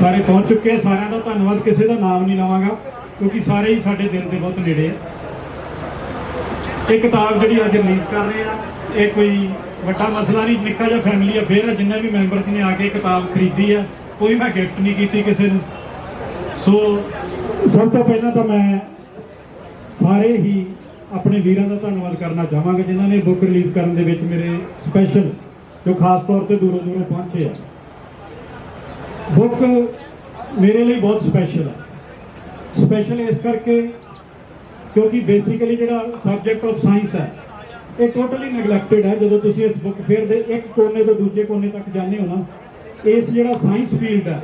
ਸਾਰੇ ਪਹੁੰਚ ਚੁੱਕੇ ਆ। ਸਾਰਿਆਂ ਦਾ ਧੰਨਵਾਦ। ਕਿਸੇ ਦਾ ਨਾਮ ਨਹੀਂ ਲਵਾਂਗਾ, ਕਿਉਂਕਿ ਸਾਰੇ ਹੀ ਸਾਡੇ ਦਿਲ ਦੇ ਬਹੁਤ ਨੇੜੇ ਆ। ਇਹ ਕਿਤਾਬ ਜਿਹੜੀ ਅੱਜ ਰਿਲੀਜ਼ ਕਰ ਰਹੇ ਆ, ਇਹ ਕੋਈ ਵੱਡਾ ਮਸਲਾ ਨਹੀਂ, ਨਿੱਕਾ ਜਿਹਾ ਫੈਮਿਲੀ ਅਫੇਅਰ ਹੈ ਜਿੰਨੇ ਵੀ ਮੈਂਬਰ ਨੇ ਆ ਕੇ ਕਿਤਾਬ ਖਰੀਦੀ ਆ, ਕੋਈ ਮੈਂ ਗਿਫਟ ਨਹੀਂ ਕੀਤੀ ਕਿਸੇ ਨੂੰ। ਸੋ ਸਭ ਤੋਂ ਪਹਿਲਾਂ ਤਾਂ ਮੈਂ ਸਾਰੇ ਹੀ ਆਪਣੇ ਵੀਰਾਂ ਦਾ ਧੰਨਵਾਦ ਕਰਨਾ ਚਾਹਾਂਗਾ, ਜਿਨ੍ਹਾਂ ਨੇ ਬੁੱਕ ਰਿਲੀਜ਼ ਕਰਨ ਦੇ ਵਿੱਚ ਮੇਰੇ ਸਪੈਸ਼ਲ ਜੋ ਖਾਸ ਤੌਰ ਤੇ ਦੂਰੋਂ ਦੂਰੋਂ ਪਹੁੰਚੇ ਆ। ਬੁੱਕ ਮੇਰੇ ਲਈ ਬਹੁਤ ਸਪੈਸ਼ਲ ਹੈ। ਸਪੈਸ਼ਲ ਇਸ ਕਰਕੇ ਕਿਉਂਕਿ ਬੇਸਿਕਲੀ ਜਿਹੜਾ ਸਬਜੈਕਟ ਆਫ ਸਾਇੰਸ ਹੈ, ਇਹ ਟੋਟਲੀ ਨੈਗਲੈਕਟਡ ਹੈ। ਜਦੋਂ ਤੁਸੀਂ ਇਸ ਬੁੱਕ ਫੇਅਰ ਦੇ ਇੱਕ ਕੋਨੇ ਤੋਂ ਦੂਜੇ ਕੋਨੇ ਤੱਕ ਜਾਂਦੇ ਹੋ ਨਾ, ਇਸ ਜਿਹੜਾ ਸਾਇੰਸ ਫੀਲਡ ਹੈ,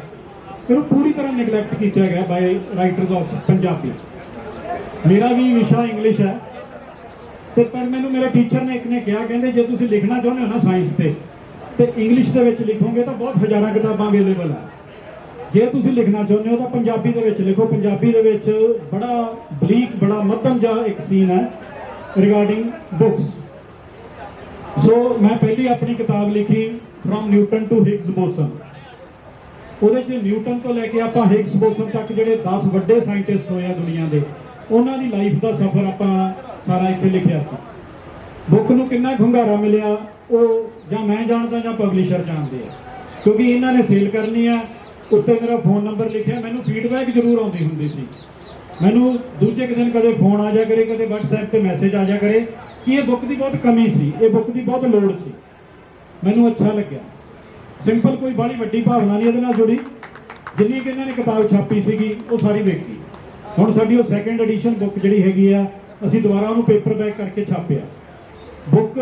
ਇਹਨੂੰ ਪੂਰੀ ਤਰ੍ਹਾਂ ਨੈਗਲੈਕਟ ਕੀਤਾ ਗਿਆ ਬਾਈ ਰਾਈਟਰਸ ਆਫ ਪੰਜਾਬੀ। ਮੇਰਾ ਵੀ ਵਿਸ਼ਾ ਇੰਗਲਿਸ਼ ਹੈ। ਤੇ ਪਰ ਮੈਨੂੰ ਮੇਰੇ ਟੀਚਰ ਨੇ ਇੱਕ ਨੇ ਕਿਹਾ, ਕਹਿੰਦੇ ਜੇ ਤੁਸੀਂ ਲਿਖਣਾ ਚਾਹੁੰਦੇ ਹੋ ਨਾ ਸਾਇੰਸ ਤੇ ਤੇ ਇੰਗਲਿਸ਼ ਦੇ ਵਿੱਚ ਲਿਖੋਗੇ ਤਾਂ ਬਹੁਤ ਹਜ਼ਾਰਾਂ ਕਿਤਾਬਾਂ ਅਵੇਲੇਬਲ ਹੈ। ਜੇ ਤੁਸੀਂ ਲਿਖਣਾ ਚਾਹੁੰਦੇ ਹੋ ਤਾਂ ਪੰਜਾਬੀ ਦੇ ਵਿੱਚ ਲਿਖੋ। ਪੰਜਾਬੀ ਦੇ ਵਿੱਚ ਬੜਾ ਬਲੀਕ ਬੜਾ ਮੱਧਮ ਜਿਹਾ ਇੱਕ ਸੀਨ ਹੈ ਰਿਗਾਰਡਿੰਗ ਬੁੱਕਸ ਸੋ ਮੈਂ ਪਹਿਲੀ ਆਪਣੀ ਕਿਤਾਬ ਲਿਖੀ from Newton to Higgs boson ਉਹਦੇ ਚ ਨਿਊਟਨ ਤੋਂ ਲੈ ਕੇ ਆਪਾਂ ਹਿਗਸ ਬੋਸਨ ਤੱਕ ਜਿਹੜੇ 10 ਵੱਡੇ ਸਾਇੰਟਿਸਟ ਹੋਏ ਆ ਦੁਨੀਆ ਦੇ, ਉਹਨਾਂ ਦੀ ਲਾਈਫ ਦਾ ਸਫ਼ਰ ਆਪਾਂ ਸਾਰਾ ਇੱਥੇ ਲਿਖਿਆ ਸੀ। ਬੁੱਕ ਨੂੰ ਕਿੰਨਾ ਖੁੰਗਾਰਾ ਮਿਲਿਆ, ਉਹ ਜਾਂ ਮੈਂ ਜਾਣਦਾ ਜਾਂ ਪਬਲਿਸ਼ਰ ਜਾਣਦੇ ਆ। ਕਿਉਂਕਿ ਇਹਨਾਂ ਨੇ ਸੇਲ ਕਰਨੀ ਆ ਉੱਤੇ ਮੇਰਾ ਫੋਨ ਨੰਬਰ ਲਿਖਿਆ, ਮੈਨੂੰ ਫੀਡਬੈਕ ਜ਼ਰੂਰ ਆਉਂਦੀ ਹੁੰਦੀ ਸੀ। ਮੈਨੂੰ ਦੂਜੇ ਕੁ ਦਿਨ ਕਦੇ ਫੋਨ ਆ ਜਾ ਕਰੇ, ਕਦੇ WhatsApp ਤੇ ਮੈਸੇਜ ਆ ਜਾ ਕਰੇ ਕਿ ਇਹ ਬੁੱਕ ਦੀ ਬਹੁਤ ਕਮੀ ਸੀ, ਇਹ ਬੁੱਕ ਦੀ ਬਹੁਤ ਲੋੜ ਸੀ। ਮੈਨੂੰ ਅੱਛਾ ਲੱਗਿਆ। ਸਿੰਪਲ ਕੋਈ ਬਾਹਲੀ ਵੱਡੀ ਭਾਵਨਾ ਨਹੀਂ ਇਹਦੇ ਨਾਲ ਜੁੜੀ। ਜਿੰਨੀ ਕਿ ਇਹਨਾਂ ਨੇ ਕਿਤਾਬ ਛਾਪੀ ਸੀਗੀ, ਉਹ ਸਾਰੀ ਵੇਖੀ। ਹੁਣ ਸਾਡੀ ਉਹ ਸੈਕੰਡ ਐਡੀਸ਼ਨ ਬੁੱਕ ਜਿਹੜੀ ਹੈਗੀ ਆ, ਅਸੀਂ ਦੁਬਾਰਾ ਉਹਨੂੰ ਪੇਪਰ ਬੈਕ ਕਰਕੇ ਛਾਪਿਆ। ਬੁੱਕ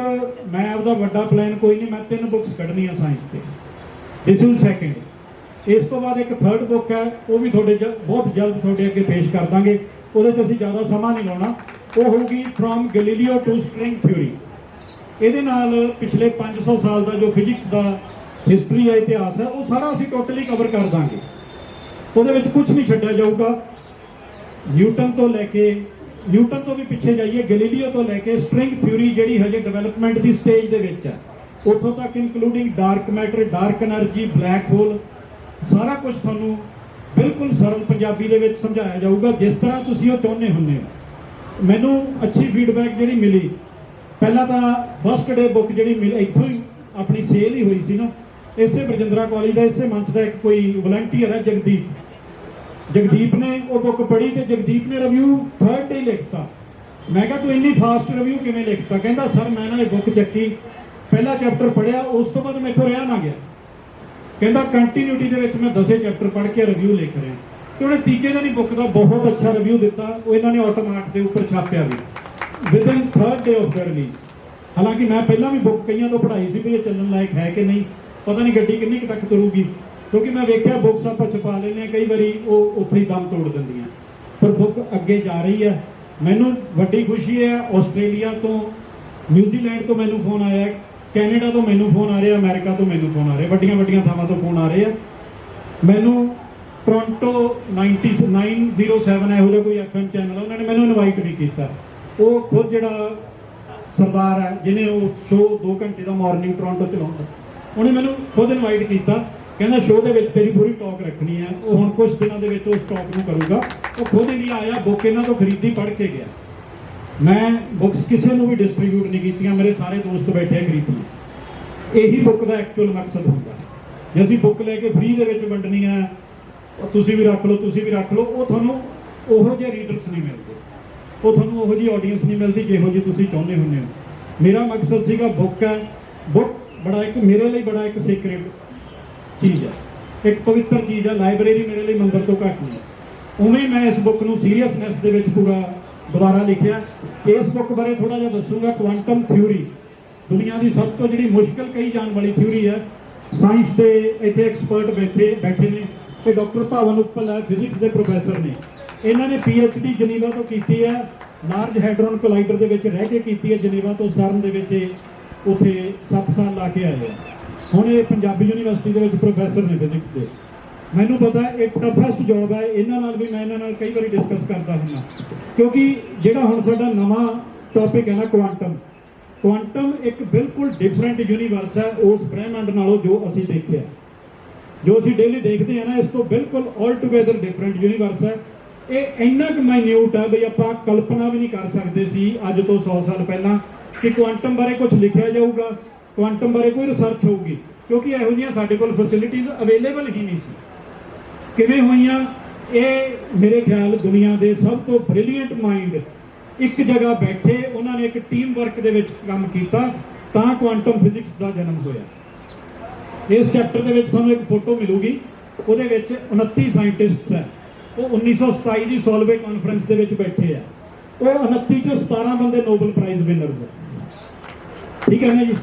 ਮੈਂ ਆਪਦਾ ਵੱਡਾ ਪਲਾਨ ਕੋਈ ਨਹੀਂ, ਮੈਂ ਤਿੰਨ ਬੁੱਕਸ ਕੱਢਣੀਆਂ ਸਾਇੰਸ ਤੇ। ਇਸ ਇਜ਼ ਸੈਕੰਡ ਇਸ ਤੋਂ ਬਾਅਦ ਇੱਕ ਥਰਡ ਬੁੱਕ ਹੈ, ਉਹ ਵੀ ਤੁਹਾਡੇ ਬਹੁਤ ਜਲਦ ਤੁਹਾਡੇ ਅੱਗੇ ਪੇਸ਼ ਕਰ ਦਾਂਗੇ। ਉਹਦੇ 'ਚ ਅਸੀਂ ਜ਼ਿਆਦਾ ਸਮਾਂ ਨਹੀਂ ਲਾਉਣਾ। ਉਹ ਹੋਊਗੀ from Galileo to string theory ਇਹਦੇ ਨਾਲ ਪਿਛਲੇ 500 ਸਾਲ ਦਾ ਜੋ ਫਿਜ਼ਿਕਸ ਦਾ ਹਿਸਟਰੀ ਹੈ ਇਤਿਹਾਸ ਹੈ, ਉਹ ਸਾਰਾ ਅਸੀਂ ਟੋਟਲੀ ਕਵਰ ਕਰ ਦਾਂਗੇ। ਉਹਦੇ ਵਿੱਚ ਕੁਝ ਨਹੀਂ ਛੱਡਿਆ ਜਾਊਗਾ। ਨਿਊਟਨ ਤੋਂ ਲੈ ਕੇ, ਨਿਊਟਨ ਤੋਂ ਵੀ ਪਿੱਛੇ ਜਾਈਏ ਗੈਲੀਲੀਓ ਤੋਂ ਲੈ ਕੇ ਸਟ੍ਰਿੰਗ ਥਿਊਰੀ ਜਿਹੜੀ ਹਜੇ ਡਿਵੈਲਪਮੈਂਟ ਦੀ ਸਟੇਜ ਦੇ ਵਿੱਚ ਹੈ। ਉੱਥੋਂ ਤੱਕ including dark matter dark energy black hole ਸਾਰਾ ਕੁਝ ਤੁਹਾਨੂੰ ਬਿਲਕੁਲ ਸਰਲ ਪੰਜਾਬੀ ਦੇ ਵਿੱਚ ਸਮਝਾਇਆ ਜਾਊਗਾ, ਜਿਸ ਤਰ੍ਹਾਂ ਤੁਸੀਂ ਉਹ ਚਾਹੁੰਦੇ ਹੁੰਦੇ ਹੋ। ਮੈਨੂੰ ਅੱਛੀ ਫੀਡਬੈਕ ਜਿਹੜੀ ਮਿਲੀ, ਪਹਿਲਾਂ ਤਾਂ ਫਸਟ ਡੇ ਬੁੱਕ ਜਿਹੜੀ ਮਿਲ, ਇੱਥੋਂ ਹੀ ਆਪਣੀ ਸੇਲ ਹੀ ਹੋਈ ਸੀ ਨਾ। ਇਸੇ ਬਰਜਿੰਦਰਾ ਕਾਲਜ ਦਾ, ਇਸੇ ਮੰਚ ਦਾ ਇੱਕ ਕੋਈ ਵਲੰਟੀਅਰ ਹੈ, ਜਗਦੀਪ। ਜਗਦੀਪ ਨੇ ਉਹ ਬੁੱਕ ਪੜ੍ਹੀ ਤੇ ਜਗਦੀਪ ਨੇ ਰਿਵਿਊ ਥਰਡ ਡੇ ਲਿਖਤਾ। ਮੈਂ ਕਿਹਾ, ਤੂੰ ਇੰਨੀ ਫਾਸਟ ਰਿਵਿਊ ਕਿਵੇਂ ਲਿਖਤਾ? ਕਹਿੰਦਾ, ਸਰ, ਮੈਂ ਨਾ ਇਹ ਬੁੱਕ ਚੱਕੀ, ਪਹਿਲਾ ਚੈਪਟਰ ਪੜ੍ਹਿਆ, ਉਸ ਤੋਂ ਬਾਅਦ ਮੈਥੋਂ ਰਿਹਾ ਨਾ ਗਿਆ। ਕਹਿੰਦਾ ਕੰਟੀਨਿਊਟੀ ਦੇ ਵਿੱਚ ਮੈਂ ਦਸੇ ਚੈਪਟਰ ਪੜ੍ਹ ਕੇ ਰਿਵਿਊ ਲਿਖ ਰਿਹਾ। ਤੇ ਉਹਨੇ ਤੀਜੇ ਦਿਨ ਹੀ ਬੁੱਕ ਦਾ ਬਹੁਤ ਅੱਛਾ ਰਿਵਿਊ ਦਿੱਤਾ। ਉਹ ਇਹਨਾਂ ਨੇ ਆਟੋਮੈਟ ਦੇ ਉੱਪਰ ਛਾਪਿਆ ਵੀ। Within third day of the release ਹਾਲਾਂਕਿ ਮੈਂ ਪਹਿਲਾਂ ਵੀ ਬੁੱਕ ਕਈਆਂ ਤੋਂ ਪੜ੍ਹਾਈ ਸੀ ਵੀ ਇਹ ਚੱਲਣ ਲਾਇਕ ਹੈ ਕਿ ਨਹੀਂ। ਪਤਾ ਨਹੀਂ ਗੱਡੀ ਕਿੰਨੀ ਕੁ ਤੱਕ ਤੁਰੂਗੀ। ਕਿਉਂਕਿ ਮੈਂ ਵੇਖਿਆ ਬੁੱਕਸ ਆਪਾਂ ਛਪਾ ਲੈਂਦੇ ਹਾਂ, ਕਈ ਵਾਰੀ ਉਹ ਉੱਥੇ ਹੀ ਦਮ ਤੋੜ ਦਿੰਦੀਆਂ। ਪਰ ਬੁੱਕ ਅੱਗੇ ਜਾ ਰਹੀ ਹੈ। ਮੈਨੂੰ ਵੱਡੀ ਖੁਸ਼ੀ ਹੈ, ਆਸਟ੍ਰੇਲੀਆ ਤੋਂ, ਨਿਊਜ਼ੀਲੈਂਡ ਤੋਂ ਮੈਨੂੰ ਫੋਨ ਆਇਆ। ਕੈਨੇਡਾ ਤੋਂ ਮੈਨੂੰ ਫੋਨ ਆ ਰਿਹਾ, ਅਮਰੀਕਾ ਤੋਂ ਮੈਨੂੰ ਫੋਨ ਆ ਰਿਹਾ, ਵੱਡੀਆਂ ਵੱਡੀਆਂ ਥਾਵਾਂ ਤੋਂ ਫੋਨ ਆ ਰਹੇ ਆ। ਮੈਨੂੰ ਟੋਰਾਂਟੋ 9907 ਇਹੋ ਜਿਹਾ ਕੋਈ ਐਫਐਮ ਚੈਨਲ ਉਹਨਾਂ ਨੇ ਮੈਨੂੰ ਇਨਵਾਈਟ ਵੀ ਕੀਤਾ। ਉਹ ਖੁਦ ਜਿਹੜਾ ਸਰਦਾਰ ਹੈ ਜਿਹਨੇ ਉਹ ਸ਼ੋਅ 2 ਘੰਟੇ ਦਾ ਮਾਰਨਿੰਗ ਟੋਰਾਂਟੋ ਚਲਾਉਂਦਾ, ਉਹਨੇ ਮੈਨੂੰ ਖੁਦ ਇਨਵਾਈਟ ਕੀਤਾ। ਕਹਿੰਦਾ ਸ਼ੋਅ ਦੇ ਵਿੱਚ ਤੇਰੀ ਪੂਰੀ ਟਾਕ ਰੱਖਣੀ ਹੈ ਉਹ ਹੁਣ ਕੁਝ ਦਿਨਾਂ ਦੇ ਵਿੱਚ ਉਸ ਟਾਕ ਨੂੰ ਕਰੂਗਾ। ਉਹ ਖੁਦ ਹੀ ਆਇਆ, ਬੁੱਕ ਇਹਨਾਂ ਤੋਂ ਖਰੀਦੀ, ਪੜ੍ਹ ਕੇ ਗਿਆ। ਮੈਂ ਬੁੱਕਸ ਕਿਸੇ ਨੂੰ ਵੀ ਡਿਸਟ੍ਰੀਬਿਊਟ ਨਹੀਂ ਕੀਤੀਆਂ, ਮੇਰੇ ਸਾਰੇ ਦੋਸਤ ਬੈਠੇ ਆ ਖਰੀਦਣ ਇਹੀ ਬੁੱਕ ਦਾ ਐਕਚੁਅਲ ਮਕਸਦ ਹੁੰਦਾ। ਜੇ ਅਸੀਂ ਬੁੱਕ ਲੈ ਕੇ ਫ੍ਰੀ ਦੇ ਵਿੱਚ ਵੰਡਣੀ ਆ ਤੁਸੀਂ ਵੀ ਰੱਖ ਲਓ, ਤੁਸੀਂ ਵੀ ਰੱਖ ਲਓ, ਉਹ ਤੁਹਾਨੂੰ ਉਹੋ ਜਿਹੇ ਰੀਡਰਸ ਨਹੀਂ ਮਿਲਦੇ। ਉਹ ਤੁਹਾਨੂੰ ਉਹੋ ਜਿਹੀ ਆਡੀਅנס ਨਹੀਂ ਮਿਲਦੀ ਜਿਹੋ ਜਿਹੀ ਤੁਸੀਂ ਚਾਹੁੰਦੇ ਹੁੰਦੇ ਹੋ। ਮੇਰਾ ਮਕਸਦ ਸੀਗਾ ਬੁੱਕ ਹੈ। ਬੁੱਕ ਬੜਾ ਇੱਕ ਮੇਰੇ ਲਈ ਬੜਾ ਇੱਕ ਸੀਕ੍ਰੀਟ ਚੀਜ਼ ਹੈ। ਇੱਕ ਪਵਿੱਤਰ ਚੀਜ਼ ਹੈ। ਲਾਇਬ੍ਰੇਰੀ ਮੇਰੇ ਲਈ ਮੰਦਰ ਤੋਂ ਘੱਟ ਨਹੀਂ ਉਵੇਂ ਮੈਂ ਇਸ ਬੁੱਕ ਨੂੰ ਸੀਰੀਅਸਨੈਸ ਦੇ ਵਿੱਚ ਪੂਰਾ ਦੁਬਾਰਾ ਲਿਖਿਆ, ਇਸ ਬੁੱਕ ਬਾਰੇ ਥੋੜਾ ਜਿਹਾ ਦੱਸੂਗਾ ਕੁਆਂਟਮ ਥਿਊਰੀ ਦੁਨੀਆ ਦੀ ਸਭ ਤੋਂ ਜਿਹੜੀ ਮੁਸ਼ਕਲ ਕਹੀ ਜਾਣ ਵਾਲੀ ਥਿਊਰੀ ਹੈ ਸਾਇੰਸ ਦੇ ਇੱਥੇ ਐਕਸਪਰਟ ਬੈਠੇ ਬੈਠੇ ਨੇ, ਤੇ ਡਾਕਟਰ ਭਾਵਨ ਉੱਪਲ ਹੈ ਫਿਜ਼ਿਕਸ ਦੇ ਪ੍ਰੋਫੈਸਰ ਨੇ। ਇਹਨਾਂ ਨੇ ਡੀ ਜਨੀਵਾ ਤੋਂ ਕੀਤੀ ਹੈ ਲਾਰਜ ਹੈਡਰੋਨ ਕੋਲਾਈਡਰ ਦੇ ਵਿੱਚ ਰਹਿ ਕੇ ਕੀਤੀ ਹੈ, ਜਨੀਵਾ ਤੋਂ ਸਰਨ ਦੇ ਵਿੱਚ ਇਹ ਉੱਥੇ 7 ਸਾਲ ਲਾ ਕੇ ਆਏ ਹੁਣ ਇਹ ਪੰਜਾਬੀ ਯੂਨੀਵਰਸਿਟੀ ਦੇ ਵਿੱਚ ਪ੍ਰੋਫੈਸਰ ਨੇ ਫਿਜ਼ਿਕਸ ਦੇ। ਮੈਨੂੰ ਪਤਾ ਇਹ ਟਫੈਸਟ ਜੌਬ ਹੈ, ਇਹਨਾਂ ਨਾਲ ਵੀ ਮੈਂ ਇਹਨਾਂ ਨਾਲ ਕਈ ਵਾਰੀ ਡਿਸਕਸ ਕਰਦਾ ਹੁੰਦਾ। ਕਿਉਂਕਿ ਜਿਹੜਾ ਹੁਣ ਸਾਡਾ ਨਵਾਂ ਟੌਪਿਕ ਹੈ ਨਾ ਕੁਆਂਟਮ ਕੁਆਂਟਮ ਇੱਕ ਬਿਲਕੁਲ ਡਿਫਰੈਂਟ ਯੂਨੀਵਰਸ ਹੈ, ਉਸ ਬ੍ਰਹਿਮੰਡ ਨਾਲੋਂ ਜੋ ਅਸੀਂ ਦੇਖਿਆ। ਜੋ ਅਸੀਂ ਡੇਲੀ ਦੇਖਦੇ ਆ ਨਾ, ਇਸ ਤੋਂ ਬਿਲਕੁਲ ਆਲ ਟੂਗੇਦਰ ਡਿਫਰੈਂਟ ਯੂਨੀਵਰਸ ਹੈ। ਇਹ ਇੰਨਾ ਕੁ ਮਾਈਨਿਊਟ ਹੈ ਵੀ ਆਪਾਂ ਕਲਪਨਾ ਵੀ ਨਹੀਂ ਕਰ ਸਕਦੇ ਸੀ ਅੱਜ ਤੋਂ 100 ਸਾਲ ਪਹਿਲਾਂ ਕਿ ਕੁਆਂਟਮ ਬਾਰੇ ਕੁਝ ਲਿਖਿਆ ਜਾਊਗਾ ਕੁਆਂਟਮ ਬਾਰੇ ਕੋਈ ਰਿਸਰਚ ਹੋਊਗੀ। ਕਿਉਂਕਿ ਇਹੋ ਜਿਹੀਆਂ ਸਾਡੇ ਕੋਲ ਫੈਸਿਲਿਟੀਆਂ ਅਵੇਲੇਬਲ ਹੀ ਨਹੀਂ ਸੀ। ਕਿਵੇਂ ਹੋਈਆਂ? ਇਹ ਮੇਰੇ ਖਿਆਲ ਦੁਨੀਆ ਦੇ ਸਭ ਤੋਂ ਬ੍ਰਿਲੀਅੰਟ ਮਾਈਂਡ ਇੱਕ ਜਗ੍ਹਾ ਬੈਠੇ ਉਹਨਾਂ ਨੇ ਇੱਕ ਟੀਮ ਵਰਕ ਦੇ ਵਿੱਚ ਕੰਮ ਕੀਤਾ ਤਾਂ ਕੁਆਂਟਮ ਫਿਜ਼ਿਕਸ ਦਾ ਜਨਮ ਹੋਇਆ। ਇਸ ਚੈਪਟਰ ਦੇ ਵਿੱਚ ਤੁਹਾਨੂੰ ਇੱਕ ਫੋਟੋ ਮਿਲੂਗੀ। ਉਹਦੇ ਵਿੱਚ 29 ਸਾਇੰਟਿਸਟਸ ਹੈ। ਉਹ 1927 ਦੀ ਸੋਲਵੇ ਕਾਨਫਰੰਸ ਦੇ ਵਿੱਚ ਬੈਠੇ ਆ। ਉਹ 29 ਚੋਂ 17 ਬੰਦੇ ਨੋਬਲ ਪ੍ਰਾਈਜ਼ ਵਿਨਰਸ ਹੈ ਠੀਕ ਹੈ ਨਾ ਜੀ?